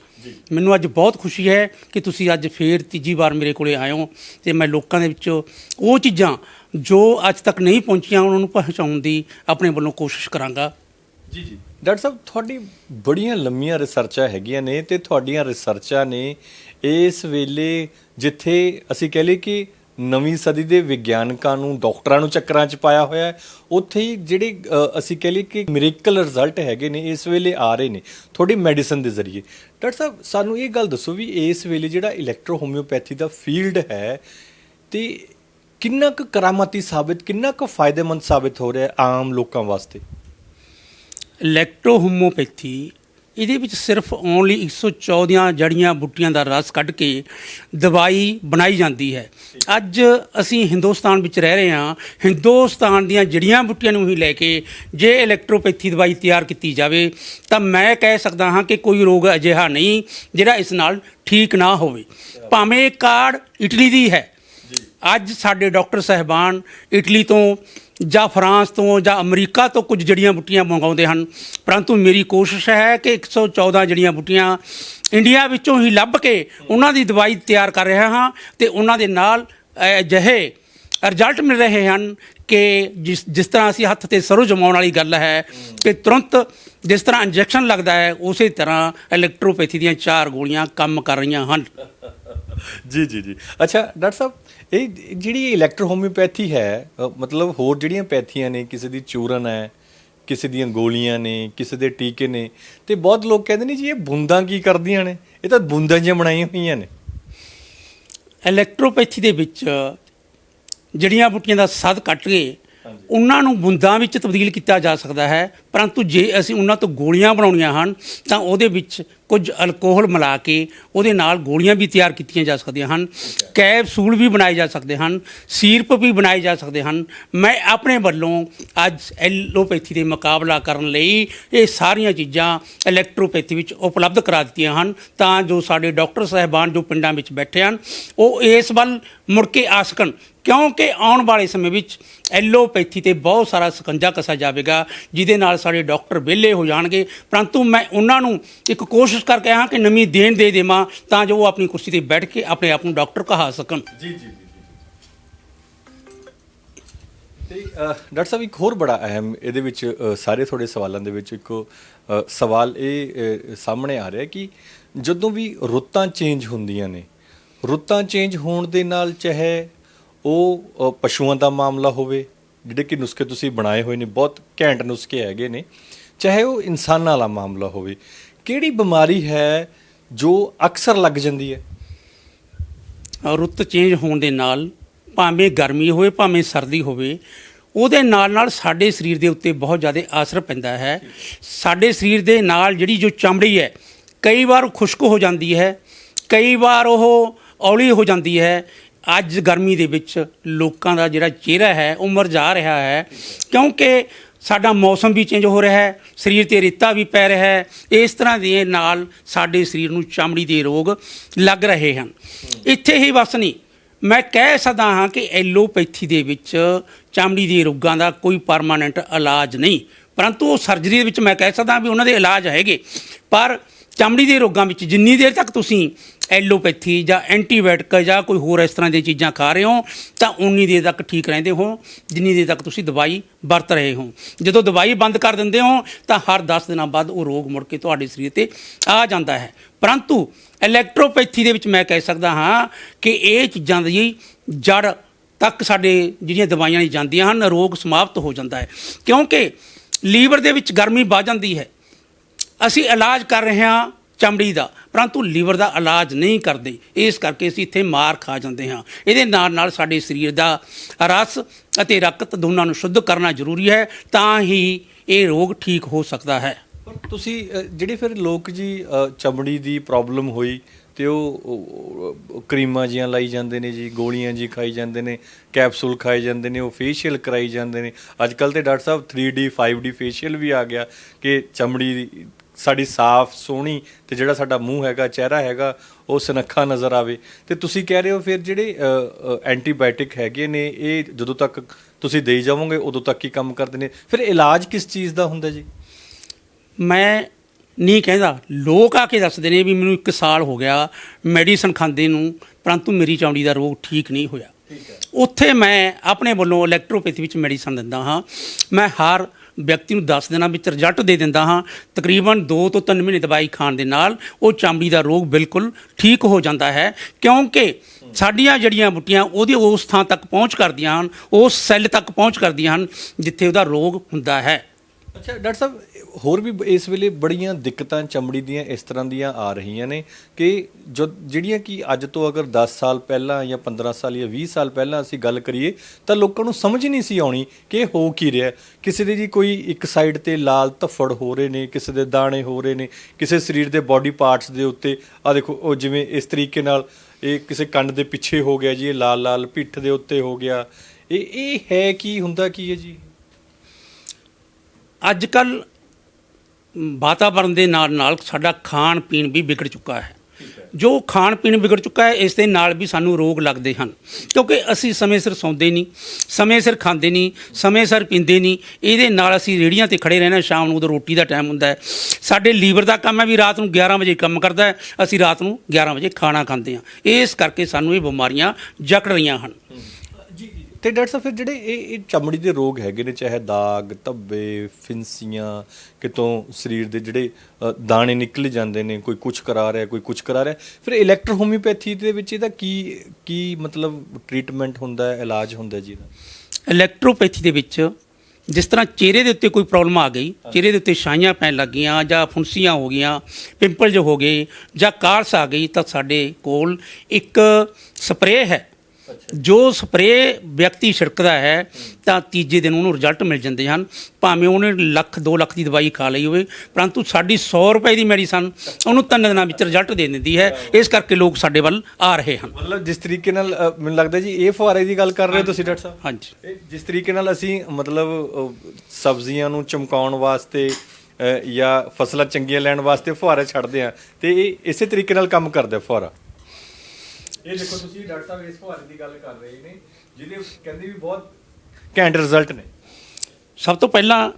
ਮੈਨੂੰ ਅੱਜ ਬਹੁਤ ਖੁਸ਼ੀ ਹੈ ਕਿ ਤੁਸੀਂ ਅੱਜ ਫੇਰ ਤੀਜੀ ਵਾਰ ਮੇਰੇ ਕੋਲੇ ਆਏ ਹੋ ਤੇ ਮੈਂ ਲੋਕਾਂ ਦੇ ਵਿੱਚ ਉਹ ਚੀਜ਼ਾਂ ਜੋ ਅੱਜ ਤੱਕ ਨਹੀਂ ਪਹੁੰਚੀਆਂ ਉਹਨਾਂ ਨੂੰ ਪਹੁੰਚਾਉਣ ਦੀ ਆਪਣੇ ਵੱਲੋਂ ਕੋਸ਼ਿਸ਼ ਕਰਾਂਗਾ। ਜੀ ਜੀ। ਡਾਕਟਰ ਸਾਹਿਬ ਤੁਹਾਡੀ ਬੜੀਆਂ ਲੰਮੀਆਂ ਰਿਸਰਚਾਂ ਹੈਗੀਆਂ ਨੇ ਤੇ ਤੁਹਾਡੀਆਂ ਰਿਸਰਚਾਂ ਨੇ ਇਸ ਵੇਲੇ ਜਿੱਥੇ ਅਸੀਂ ਕਹ ਲਈਏ ਕਿ ਨਵੀਂ ਸਦੀ ਦੇ ਵਿਗਿਆਨਕਾਂ ਨੂੰ ਡਾਕਟਰਾਂ ਨੂੰ ਚੱਕਰਾਂ 'ਚ ਪਾਇਆ ਹੋਇਆ ਹੈ ਉੱਥੇ ਹੀ ਜਿਹੜੇ ਅ, ਅਸੀਂ ਕਹ ਲਈਏ ਕਿ ਮਿਰੇਕਲ ਰਿਜ਼ਲਟ ਹੈਗੇ ਨੇ ਇਸ ਵੇਲੇ ਆ ਰਹੇ ਨੇ ਤੁਹਾਡੀ ਮੈਡੀਸਨ ਦੇ ਜ਼ਰੀਏ। ਡਾਕਟਰ ਸਾਹਿਬ ਸਾਨੂੰ ਇਹ ਗੱਲ ਦੱਸੋ ਵੀ ਇਸ ਵੇਲੇ ਜਿਹੜਾ ਇਲੈਕਟ੍ਰੋ ਹੋਮਿਓਪੈਥੀ ਦਾ ਫੀਲਡ ਹੈ ਤੇ ਕਿੰਨਾ ਕੁ ਕਰਾਮਾਤੀ ਸਾਬਿਤ ਕਿੰਨਾ ਕੁ ਫਾਇਦੇਮੰਦ ਸਾਬਿਤ ਹੋ ਰਿਹਾ ਹੈ ਆਮ ਲੋਕਾਂ ਵਾਸਤੇ? ਇਲੈਕਟ੍ਰੋ ਹੋਮੋਪੈਥੀ ਇਹਦੇ ਵਿੱਚ ਸਿਰਫ ਓਨਲੀ 114 ਜੜੀਆਂ ਬੂਟੀਆਂ ਦਾ ਰਸ ਕੱਢ ਕੇ ਦਵਾਈ ਬਣਾਈ ਜਾਂਦੀ ਹੈ। ਅੱਜ ਅਸੀਂ ਹਿੰਦੁਸਤਾਨ ਵਿੱਚ ਰਹਿ ਰਹੇ ਹਾਂ ਹਿੰਦੁਸਤਾਨ ਦੀਆਂ ਜੜੀਆਂ ਬੂਟੀਆਂ ਨੂੰ ਹੀ ਲੈ ਕੇ ਜੇ ਇਲੈਕਟ੍ਰੋਪੈਥੀ ਦਵਾਈ ਤਿਆਰ ਕੀਤੀ ਜਾਵੇ ਤਾਂ ਮੈਂ ਕਹਿ ਸਕਦਾ ਹਾਂ ਕਿ ਕੋਈ ਰੋਗ ਅਜਿਹਾ ਨਹੀਂ ਜਿਹੜਾ ਇਸ ਨਾਲ ਠੀਕ ਨਾ ਹੋਵੇ। ਭਾਵੇਂ ਕਾਰਡ ਇਟਲੀ ਦੀ ਹੈ। ਅੱਜ ਸਾਡੇ ਡਾਕਟਰ ਸਹਿਬਾਨ ਇਟਲੀ ਤੋਂ ਜਾਂ ਫਰਾਂਸ ਤੋਂ ਜਾਂ ਅਮਰੀਕਾ ਤੋਂ ਕੁਝ ਜੜੀਆਂ ਬੂਟੀਆਂ ਮੰਗਾਉਂਦੇ ਹਨ। ਪਰੰਤੂ ਮੇਰੀ ਕੋਸ਼ਿਸ਼ ਹੈ ਕਿ 114 ਜੜੀਆਂ ਬੂਟੀਆਂ ਇੰਡੀਆ ਵਿੱਚੋਂ ਹੀ ਲੱਭ ਕੇ ਉਹਨਾਂ ਦੀ ਦਵਾਈ ਤਿਆਰ ਕਰ ਰਿਹਾ ਹਾਂ ਤੇ ਉਹਨਾਂ ਦੇ ਨਾਲ ਅਜਿਹੇ ਰਿਜ਼ਲਟ ਮਿਲ ਰਹੇ ਹਨ ਕਿ ਜਿਸ ਜਿਸ ਤਰ੍ਹਾਂ ਅਸੀਂ ਹੱਥ ਤੇ ਸਰੋਂ ਜਮਾਉਣ ਵਾਲੀ ਗੱਲ ਹੈ ਕਿ ਤੁਰੰਤ ਜਿਸ ਤਰ੍ਹਾਂ ਇੰਜੈਕਸ਼ਨ ਲੱਗਦਾ ਹੈ, ਉਸੇ ਤਰ੍ਹਾਂ ਇਲੈਕਟ੍ਰੋਪੈਥੀ ਦੀਆਂ ਚਾਰ ਗੋਲੀਆਂ ਕੰਮ ਕਰ ਰਹੀਆਂ ਹਨ। ਜੀ ਜੀ ਜੀ। ਅੱਛਾ, ਡਾਕਟਰ ਸਾਹਿਬ ਇਹ ਜਿਹੜੀ ਇਲੈਕਟ੍ਰੋ ਹੋਮਿਓਪੈਥੀ ਹੈ ਅ, ਮਤਲਬ ਹੋਰ ਜਿਹੜੀਆਂ ਪੈਥੀਆਂ ਨੇ ਕਿਸੇ ਦੀ ਚੂਰਨ ਹੈ ਕਿਸੇ ਦੀਆਂ ਗੋਲੀਆਂ ਨੇ ਕਿਸੇ ਦੇ ਟੀਕੇ ਨੇ ਤੇ ਬਹੁਤ ਲੋਕ ਕਹਿੰਦੇ ਨੇ ਜੀ ਇਹ ਬੂੰਦਾਂ ਕੀ ਕਰਦੀਆਂ ਨੇ? ਇਹ ਤਾਂ ਬੂੰਦਾਂ ਜਿਹੀਆਂ ਬਣਾਈਆਂ ਹੋਈਆਂ ਨੇ। ਇਲੈਕਟ੍ਰੋਪੈਥੀ ਦੇ ਵਿੱਚ ਜੜੀਆਂ ਬੂਟੀਆਂ ਦਾ ਸਦ ਕੱਟ ਕੇ ਉਹਨਾਂ ਨੂੰ ਬੁੰਦਾਂ ਵਿੱਚ ਤਬਦੀਲ ਕੀਤਾ ਜਾ ਸਕਦਾ ਹੈ। ਪਰੰਤੂ ਜੇ ਅਸੀਂ ਉਹਨਾਂ ਤੋਂ ਗੋਲੀਆਂ ਬਣਾਉਣੀਆਂ ਹਨ, ਤਾਂ ਉਹਦੇ ਵਿੱਚ ਕੁਝ ਅਲਕੋਹਲ ਮਿਲਾ ਕੇ ਉਹਦੇ ਨਾਲ ਗੋਲੀਆਂ ਵੀ ਤਿਆਰ ਕੀਤੀਆਂ ਜਾ ਸਕਦੀਆਂ ਹਨ ਕੈਪਸੂਲ ਵੀ ਬਣਾਏ ਜਾ ਸਕਦੇ ਹਨ, ਸੀਰਪ ਵੀ ਬਣਾਏ ਜਾ ਸਕਦੇ ਹਨ। ਮੈਂ ਆਪਣੇ ਵੱਲੋਂ ਅੱਜ ਐਲੋਪੈਥੀ ਦੇ ਮੁਕਾਬਲਾ ਕਰਨ ਲਈ ਇਹ ਸਾਰੀਆਂ ਚੀਜ਼ਾਂ ਇਲੈਕਟ੍ਰੋਪੈਥੀ ਵਿੱਚ ਉਪਲਬਧ ਕਰਾ ਦਿੱਤੀਆਂ ਹਨ, ਤਾਂ ਜੋ ਸਾਡੇ ਡਾਕਟਰ ਸਾਹਿਬਾਨ ਜੋ ਪਿੰਡਾਂ ਵਿੱਚ ਬੈਠੇ ਹਨ, ਉਹ ਇਸ ਵੱਲ ਮੁੜ ਕੇ ਆ ਸਕਣ। ਕਿਉਂਕਿ ਆਉਣ ਵਾਲੇ ਸਮੇਂ ਵਿੱਚ ਐਲੋਪੈਥੀ ਤੇ ਬਹੁਤ ਸਾਰਾ ਸਕੰਜਾ ਕਸਾ ਜਾਵੇਗਾ, ਜਿਹਦੇ ਨਾਲ ਸਾਡੇ ਡਾਕਟਰ ਵਿਹਲੇ ਹੋ ਜਾਣਗੇ। ਪਰੰਤੂ ਮੈਂ ਉਹਨਾਂ ਨੂੰ ਇੱਕ ਕੋਸ਼ਿਸ਼ ਕਰਕੇ ਹਾਂ ਕਿ ਨਵੀਂ ਦੇਣ ਦੇ ਦੇਵਾਂ ਤਾਂ ਜੋ ਉਹ ਆਪਣੀ ਕੁਰਸੀ ਤੇ ਬੈਠ ਕੇ ਆਪਣੇ ਆਪ ਨੂੰ ਡਾਕਟਰ ਕਹਾ ਸਕਣ। ਜੀ ਜੀ ਤੇ ਡਾਕਟਰ ਸਾਹਿਬ, ਇੱਕ ਹੋਰ ਬੜਾ ਅਹਿਮ ਇਹਦੇ ਵਿੱਚ ਸਾਰੇ ਤੁਹਾਡੇ ਸਵਾਲਾਂ ਦੇ ਵਿੱਚ ਇੱਕ ਸਵਾਲ ਇਹ ਸਾਹਮਣੇ ਆ ਰਿਹਾ ਕਿ ਜਦੋਂ ਵੀ ਰੁੱਤਾਂ ਚੇਂਜ ਹੁੰਦੀਆਂ ਨੇ, ਰੁੱਤਾਂ ਚੇਂਜ ਹੋਣ ਦੇ ਨਾਲ ਚਾਹੇ ਉਹ ਪਸ਼ੂਆਂ ਦਾ ਮਾਮਲਾ ਹੋਵੇ ਜਿਹੜੇ ਕਿ ਨੁਸਖੇ ਤੁਸੀਂ ਬਣਾਏ ਹੋਏ ਨੇ, ਬਹੁਤ ਘੈਂਟ ਨੁਸਖੇ ਹੈਗੇ ਨੇ। ਚਾਹੇ ਉਹ ਇਨਸਾਨਾਂ ਵਾਲਾ ਮਾਮਲਾ ਹੋਵੇ, ਕਿਹੜੀ ਬਿਮਾਰੀ ਹੈ ਜੋ ਅਕਸਰ ਲੱਗ ਜਾਂਦੀ ਹੈ? ਰੁੱਤ ਚੇਂਜ ਹੋਣ ਦੇ ਨਾਲ, ਭਾਵੇਂ ਗਰਮੀ ਹੋਵੇ, ਭਾਵੇਂ ਸਰਦੀ ਹੋਵੇ, ਉਹਦੇ ਨਾਲ ਨਾਲ ਸਾਡੇ ਸਰੀਰ ਦੇ ਉੱਤੇ ਬਹੁਤ ਜ਼ਿਆਦਾ ਅਸਰ ਪੈਂਦਾ ਹੈ। ਸਾਡੇ ਸਰੀਰ ਦੇ ਨਾਲ ਜਿਹੜੀ ਜੋ ਚਮੜੀ ਹੈ, ਕਈ ਵਾਰ ਖੁਸ਼ਕ ਹੋ ਜਾਂਦੀ ਹੈ, ਕਈ ਵਾਰ ਉਹ ਔਲੀ ਹੋ ਜਾਂਦੀ ਹੈ। ਅੱਜ ਗਰਮੀ ਦੇ ਵਿੱਚ ਲੋਕਾਂ ਦਾ ਜਿਹੜਾ ਚਿਹਰਾ ਹੈ, ਉਹ ਮੁਰਝਾ ਰਿਹਾ ਹੈ। ਕਿਉਂਕਿ ਸਾਡਾ ਮੌਸਮ ਵੀ ਚੇਂਜ ਹੋ ਰਿਹਾ ਹੈ, ਸਰੀਰ ਤੇ ਰੇਤਾ ਵੀ ਪੈ ਰਿਹਾ ਹੈ। ਇਸ ਤਰ੍ਹਾਂ ਦੇ ਨਾਲ ਸਾਡੇ ਸਰੀਰ ਨੂੰ ਚਮੜੀ ਦੇ ਰੋਗ ਲੱਗ ਰਹੇ ਹਨ। ਇੱਥੇ ਹੀ ਬਸ ਨਹੀਂ, ਮੈਂ ਕਹਿ ਸਕਦਾ ਹਾਂ ਕਿ ਐਲੋਪੈਥੀ ਦੇ ਵਿੱਚ ਚਮੜੀ ਦੇ ਰੋਗਾਂ ਦਾ ਕੋਈ ਪਰਮਾਨੈਂਟ ਇਲਾਜ ਨਹੀਂ। ਪਰੰਤੂ ਉਹ ਸਰਜਰੀ ਦੇ ਵਿੱਚ ਮੈਂ ਕਹਿ ਸਕਦਾ ਵੀ ਉਹਨਾਂ ਦੇ ਇਲਾਜ ਹੈਗੇ। ਪਰ ਚਮੜੀ ਦੇ ਰੋਗਾਂ ਵਿੱਚ ਜਿੰਨੀ ਦੇਰ ਤੱਕ ਤੁਸੀਂ ਐਲੋਪੈਥੀ ਜਾਂ ਐਂਟੀਬਾਇਓਟਿਕ ਜਾਂ ਕੋਈ ਹੋਰ ਇਸ ਤਰ੍ਹਾਂ ਦੀਆਂ ਚੀਜ਼ਾਂ ਖਾ ਰਹੇ ਹੋ, ਤਾਂ ਉਨੀ ਦੇਰ ਤੱਕ ਠੀਕ ਰਹਿੰਦੇ ਹੋ, ਜਿੰਨੀ ਦੇਰ ਤੱਕ ਤੁਸੀਂ ਦਵਾਈ ਵਰਤ ਰਹੇ ਹੋ। ਜਦੋਂ ਦਵਾਈ ਬੰਦ ਕਰ ਦਿੰਦੇ ਹੋ, ਤਾਂ ਹਰ 10 ਦਿਨਾਂ ਬਾਅਦ ਉਹ ਰੋਗ ਮੁੜ ਕੇ ਤੁਹਾਡੇ ਸਰੀਰ ਤੇ ਆ ਜਾਂਦਾ ਹੈ। ਪਰੰਤੂ ਇਲੈਕਟ੍ਰੋਪੈਥੀ ਦੇ ਵਿੱਚ ਮੈਂ ਕਹਿ ਸਕਦਾ ਹਾਂ ਕਿ ਇਹ ਚੀਜ਼ਾਂ ਦੀ ਜੜ ਤੱਕ ਸਾਡੇ ਜਿਹੜੀਆਂ ਦਵਾਈਆਂ ਨਹੀਂ ਜਾਂਦੀਆਂ ਹਨ, ਰੋਗ ਸਮਾਪਤ ਹੋ ਜਾਂਦਾ ਹੈ। ਕਿਉਂਕਿ ਲੀਵਰ ਦੇ ਵਿੱਚ ਗਰਮੀ ਵੱਧ ਜਾਂਦੀ ਹੈ। ਅਸੀਂ ਇਲਾਜ ਕਰ ਰਹੇ ਹਾਂ ਚਮੜੀ ਦਾ। ਪਰੰਤੂ ਲੀਵਰ ਦਾ ਇਲਾਜ ਨਹੀਂ ਕਰਦੇ। ਇਸ ਕਰਕੇ ਅਸੀਂ ਇੱਥੇ ਮਾਰ ਖਾ ਜਾਂਦੇ ਹਾਂ। ਇਹਦੇ ਨਾਲ ਨਾਲ ਸਾਡੇ ਸਰੀਰ ਦਾ ਰਸ ਅਤੇ ਰਕਤ ਦੋਨਾਂ ਨੂੰ ਸ਼ੁੱਧ ਕਰਨਾ ਜ਼ਰੂਰੀ ਹੈ, ਤਾਂ ਹੀ ਇਹ ਰੋਗ ਠੀਕ ਹੋ ਸਕਦਾ ਹੈ। ਪਰ ਤੁਸੀਂ ਜਿਹੜੇ ਫਿਰ ਲੋਕ ਜੀ ਚਮੜੀ ਦੀ ਪ੍ਰੋਬਲਮ ਹੋਈ ਤੇ ਉਹ- ਕਰੀਮਾਂ ਜੀਆਂ ਲਾਈ ਜਾਂਦੇ ਨੇ ਜੀ, ਗੋਲੀਆਂ ਜੀ ਖਾਈ ਜਾਂਦੇ ਨੇ, ਕੈਪਸੂਲ ਖਾਏ ਜਾਂਦੇ ਨੇ, ਉਹ ਫੇਸ਼ੀਅਲ ਕਰਾਈ ਜਾਂਦੇ ਨੇ। ਅੱਜ ਕੱਲ ਤੇ ਡਾਕਟਰ ਸਾਹਿਬ 3D 5D ਫੇਸ਼ੀਅਲ ਵੀ ਆ ਗਿਆ ਕਿ ਚਮੜੀ ਸਾਡੀ ਸਾਫ਼ ਸੋਹਣੀ ਤੇ ਜਿਹੜਾ ਸਾਡਾ ਮੂੰਹ ਹੈਗਾ ਚਿਹਰਾ ਹੈਗਾ ਉਹ ਸੁਨੱਖਾ ਨਜ਼ਰ ਆਵੇ। ਤੇ ਤੁਸੀਂ ਕਹਿ ਰਹੇ ਹੋ ਫਿਰ ਜਿਹੜੇ ਐਂਟੀਬਾਇਓਟਿਕ ਹੈਗੇ ਨੇ ਇਹ ਜਦੋਂ ਤੱਕ ਤੁਸੀਂ ਦੇਈ ਜਾਵੋਗੇ ਉਦੋਂ ਤੱਕ ਹੀ ਕੰਮ ਕਰਦੇ ਨੇ। ਫਿਰ ਇਲਾਜ ਕਿਸ ਚੀਜ਼ ਦਾ ਹੁੰਦਾ ਜੀ? ਮੈਂ ਨਹੀਂ ਕਹਿੰਦਾ। ਲੋਕ ਆ ਕੇ ਦੱਸਦੇ ਨੇ ਵੀ ਮੈਨੂੰ 1 ਸਾਲ ਹੋ ਗਿਆ ਮੈਡੀਸਨ ਖਾਂਦੇ ਨੂੰ ਪਰੰਤੂ ਮੇਰੀ ਚਮੜੀ ਦਾ ਰੋਗ ਠੀਕ ਨਹੀਂ ਹੋਇਆ। ਉੱਥੇ ਮੈਂ ਆਪਣੇ ਵੱਲੋਂ ਇਲੈਕਟ੍ਰੋਪੈਥੀ ਵਿੱਚ ਮੈਡੀਸਨ ਦਿੰਦਾ ਹਾਂ। ਮੈਂ ਹਰ ਵਿਅਕਤੀ ਨੂੰ ਦੱਸ ਦਿਨਾਂ ਵਿੱਚ ਰਿਜ਼ਲਟ ਦੇ ਦਿੰਦਾ ਹਾਂ। ਤਕਰੀਬਨ 2 ਤੋਂ 3 ਮਹੀਨੇ ਦਵਾਈ ਖਾਣ ਦੇ ਨਾਲ ਉਹ ਚਮੜੀ ਦਾ ਰੋਗ ਬਿਲਕੁਲ ਠੀਕ ਹੋ ਜਾਂਦਾ ਹੈ, ਕਿਉਂਕਿ ਸਾਡੀਆਂ ਜੜੀਆਂ ਬੁੱਟੀਆਂ ਉਹਦੀ ਉਸ ਥਾਂ ਤੱਕ ਪਹੁੰਚ ਕਰਦੀਆਂ ਹਨ, ਉਸ ਸੈੱਲ ਤੱਕ ਪਹੁੰਚ ਕਰਦੀਆਂ ਹਨ ਜਿੱਥੇ ਉਹਦਾ ਰੋਗ ਹੁੰਦਾ ਹੈ। ਅੱਛਾ, ਡਾਕਟਰ ਸਾਹਿਬ ਹੋਰ ਵੀ ਇਸ ਵੇਲੇ ਬੜੀਆਂ ਦਿੱਕਤਾਂ ਚਮੜੀ ਦੀਆਂ ਇਸ ਤਰ੍ਹਾਂ ਦੀਆਂ ਆ ਰਹੀਆਂ ਨੇ ਕਿ ਜੋ ਜਿਹੜੀਆਂ ਕਿ ਅੱਜ ਤੋਂ ਅਗਰ 10 ਸਾਲ ਪਹਿਲਾਂ ਜਾਂ 15 ਸਾਲ ਜਾਂ 20 ਸਾਲ ਪਹਿਲਾਂ ਅਸੀਂ ਗੱਲ ਕਰੀਏ, ਤਾਂ ਲੋਕਾਂ ਨੂੰ ਸਮਝ ਨਹੀਂ ਸੀ ਆਉਣੀ ਕਿ ਇਹ ਹੋ ਕੀ ਰਿਹਾ। ਕਿਸੇ ਦੇ ਜੀ ਕੋਈ ਇੱਕ ਸਾਈਡ ਤੇ ਲਾਲ ਧੱਫੜ ਹੋ ਰਹੇ ਨੇ, ਕਿਸੇ ਦੇ ਦਾਣੇ ਹੋ ਰਹੇ ਨੇ, ਕਿਸੇ ਸਰੀਰ ਦੇ ਬਾਡੀ ਪਾਰਟਸ ਦੇ ਉੱਤੇ ਆ ਦੇਖੋ, ਉਹ ਜਿਵੇਂ ਇਸ ਤਰੀਕੇ ਨਾਲ ਇਹ ਕਿਸੇ ਕੰਨ ਦੇ ਪਿੱਛੇ ਹੋ ਗਿਆ ਜੀ, ਇਹ ਲਾਲ ਲਾਲ ਪਿੱਠ ਦੇ ਉੱਤੇ ਹੋ ਗਿਆ। ਇਹ ਇਹ ਹੈ ਕੀ, ਹੁੰਦਾ ਕੀ ਹੈ ਜੀ? ਅੱਜ ਕੱਲ ਵਾਤਾਵਰਣ ਦੇ ਨਾਲ ਨਾਲ ਸਾਡਾ ਖਾਣ ਪੀਣ ਵੀ ਵਿਗੜ ਚੁੱਕਾ ਹੈ। ਜੋ ਖਾਣ ਪੀਣ ਵਿਗੜ ਚੁੱਕਾ ਹੈ, ਇਸ ਦੇ ਨਾਲ ਵੀ ਸਾਨੂੰ ਰੋਗ ਲੱਗਦੇ ਹਨ। ਕਿਉਂਕਿ ਅਸੀਂ ਸਮੇਂ ਸਿਰ ਸੌਂਦੇ ਨਹੀਂ, ਸਮੇਂ ਸਿਰ ਖਾਂਦੇ ਨਹੀਂ, ਸਮੇਂ ਸਿਰ ਪੀਂਦੇ ਨਹੀਂ। ਇਹਦੇ ਨਾਲ ਅਸੀਂ ਰੇੜੀਆਂ ਤੇ ਖੜੇ ਰਹਿਣਾ, ਸ਼ਾਮ ਨੂੰ ਉਦੋਂ ਰੋਟੀ ਦਾ ਟਾਈਮ ਹੁੰਦਾ ਹੈ। ਸਾਡੇ ਲੀਵਰ ਦਾ ਕੰਮ ਹੈ ਵੀ ਰਾਤ ਨੂੰ 11 ਵਜੇ ਕੰਮ ਕਰਦਾ ਹੈ। ਅਸੀਂ ਰਾਤ ਨੂੰ 11 ਵਜੇ ਖਾਣਾ ਖਾਂਦੇ ਹਾਂ। ਇਸ ਕਰਕੇ ਸਾਨੂੰ ਇਹ ਬਿਮਾਰੀਆਂ ਜਕੜ ਰਹੀਆਂ ਹਨ। ਤੇ ਡਾਕਟਰ ਸਾਹਿਬ ਫਿਰ ਜਿਹੜੇ ਇਹ ਇਹ ਚਮੜੀ ਦੇ ਰੋਗ ਹੈਗੇ ਨੇ ਚਾਹੇ ਦਾਗ ਧੱਬੇ ਫਿੰਸੀਆਂ ਕਿਤੋਂ ਸਰੀਰ ਦੇ ਜਿਹੜੇ ਅ, ਦਾਣੇ ਨਿਕਲ ਜਾਂਦੇ ਨੇ ਕੋਈ ਕੁਝ ਕਰਾ ਰਿਹਾ ਕੋਈ ਕੁਝ ਕਰਾ ਰਿਹਾ ਫਿਰ ਇਲੈਕਟ੍ਰੋ ਹੋਮਿਓਪੈਥੀ ਦੇ ਵਿੱਚ ਇਹਦਾ ਕੀ ਕੀ ਮਤਲਬ ਟ੍ਰੀਟਮੈਂਟ ਹੁੰਦਾ ਹੈ ਇਲਾਜ ਹੁੰਦਾ ਹੈ ਜੀ ਇਹਦਾ? ਇਲੈਕਟ੍ਰੋਪੈਥੀ ਦੇ ਵਿੱਚ ਜਿਸ ਤਰ੍ਹਾਂ ਚਿਹਰੇ ਦੇ ਉੱਤੇ ਕੋਈ ਪ੍ਰੋਬਲਮ ਆ ਗਈ ਚਿਹਰੇ ਦੇ ਉੱਤੇ ਛਾਈਆਂ ਪੈਣ ਲੱਗੀਆਂ ਜਾਂ ਫੁੰਸੀਆਂ ਹੋ ਗਈਆਂ ਪਿੰਪਲ ਜੋ ਹੋ ਗਏ ਜਾਂ ਕਾਰਸ ਆ ਗਈ ਤਾਂ ਸਾਡੇ ਕੋਲ ਇੱਕ ਸਪਰੇਅ ਹੈ। ਜੋ ਸਪਰੇਅ ਵਿਅਕਤੀ ਛਿੜਕਦਾ ਹੈ ਤਾਂ ਤੀਜੇ ਦਿਨ ਉਹਨੂੰ ਰਿਜ਼ਲਟ ਮਿਲ ਜਾਂਦੇ ਹਨ। ਭਾਵੇਂ ਉਹਨੇ ਲੱਖ 2 ਲੱਖ ਦੀ ਦਵਾਈ ਖਾ ਲਈ ਹੋਵੇ ਪਰੰਤੂ ਸਾਡੀ 100 ਰੁਪਏ ਦੀ ਮੈਡੀਸਨ ਉਹਨੂੰ ਤਿੰਨ ਦਿਨਾਂ ਵਿੱਚ ਰਿਜ਼ਲਟ ਦੇ ਦਿੰਦੀ ਹੈ। ਇਸ ਕਰਕੇ ਲੋਕ ਸਾਡੇ ਵੱਲ ਆ ਰਹੇ ਹਨ। ਮਤਲਬ ਜਿਸ ਤਰੀਕੇ ਨਾਲ ਅ, ਮੈਨੂੰ ਲੱਗਦਾ ਜੀ ਇਹ ਫੁਹਾਰੇ ਦੀ ਗੱਲ ਕਰ ਰਹੇ ਹੋ ਤੁਸੀਂ ਡਾਕਟਰ ਸਾਹਿਬ? ਹਾਂਜੀ। ਇਹ ਜਿਸ ਤਰੀਕੇ ਨਾਲ ਅਸੀਂ ਮਤਲਬ ਅ, ਸਬਜ਼ੀਆਂ ਨੂੰ ਚਮਕਾਉਣ ਵਾਸਤੇ ਅ, ਜਾਂ ਫਸਲਾਂ ਚੰਗੀਆਂ ਲੈਣ ਵਾਸਤੇ ਫੁਹਾਰੇ ਛੱਡਦੇ ਆ ਤੇ ਇਹ ਇਸੇ ਤਰੀਕੇ ਨਾਲ ਕੰਮ ਕਰਦਾ ਫੁਹਾਰਾ? ਇਹ ਦੇਖੋ ਤੁਸੀਂ ਡਾਕਟਰ ਸਾਹਿਬ ਇਸ ਫੁਹਾਰੇ ਦੀ ਗੱਲ ਕਰ ਰਹੇ ਨੇ ਜਿਹਦੇ ਕਹਿੰਦੇ ਵੀ ਬਹੁਤ ਘੈਂਟ ਰਿਜ਼ਲਟ ਨੇ। ਸਭ ਤੋਂ ਪਹਿਲਾਂ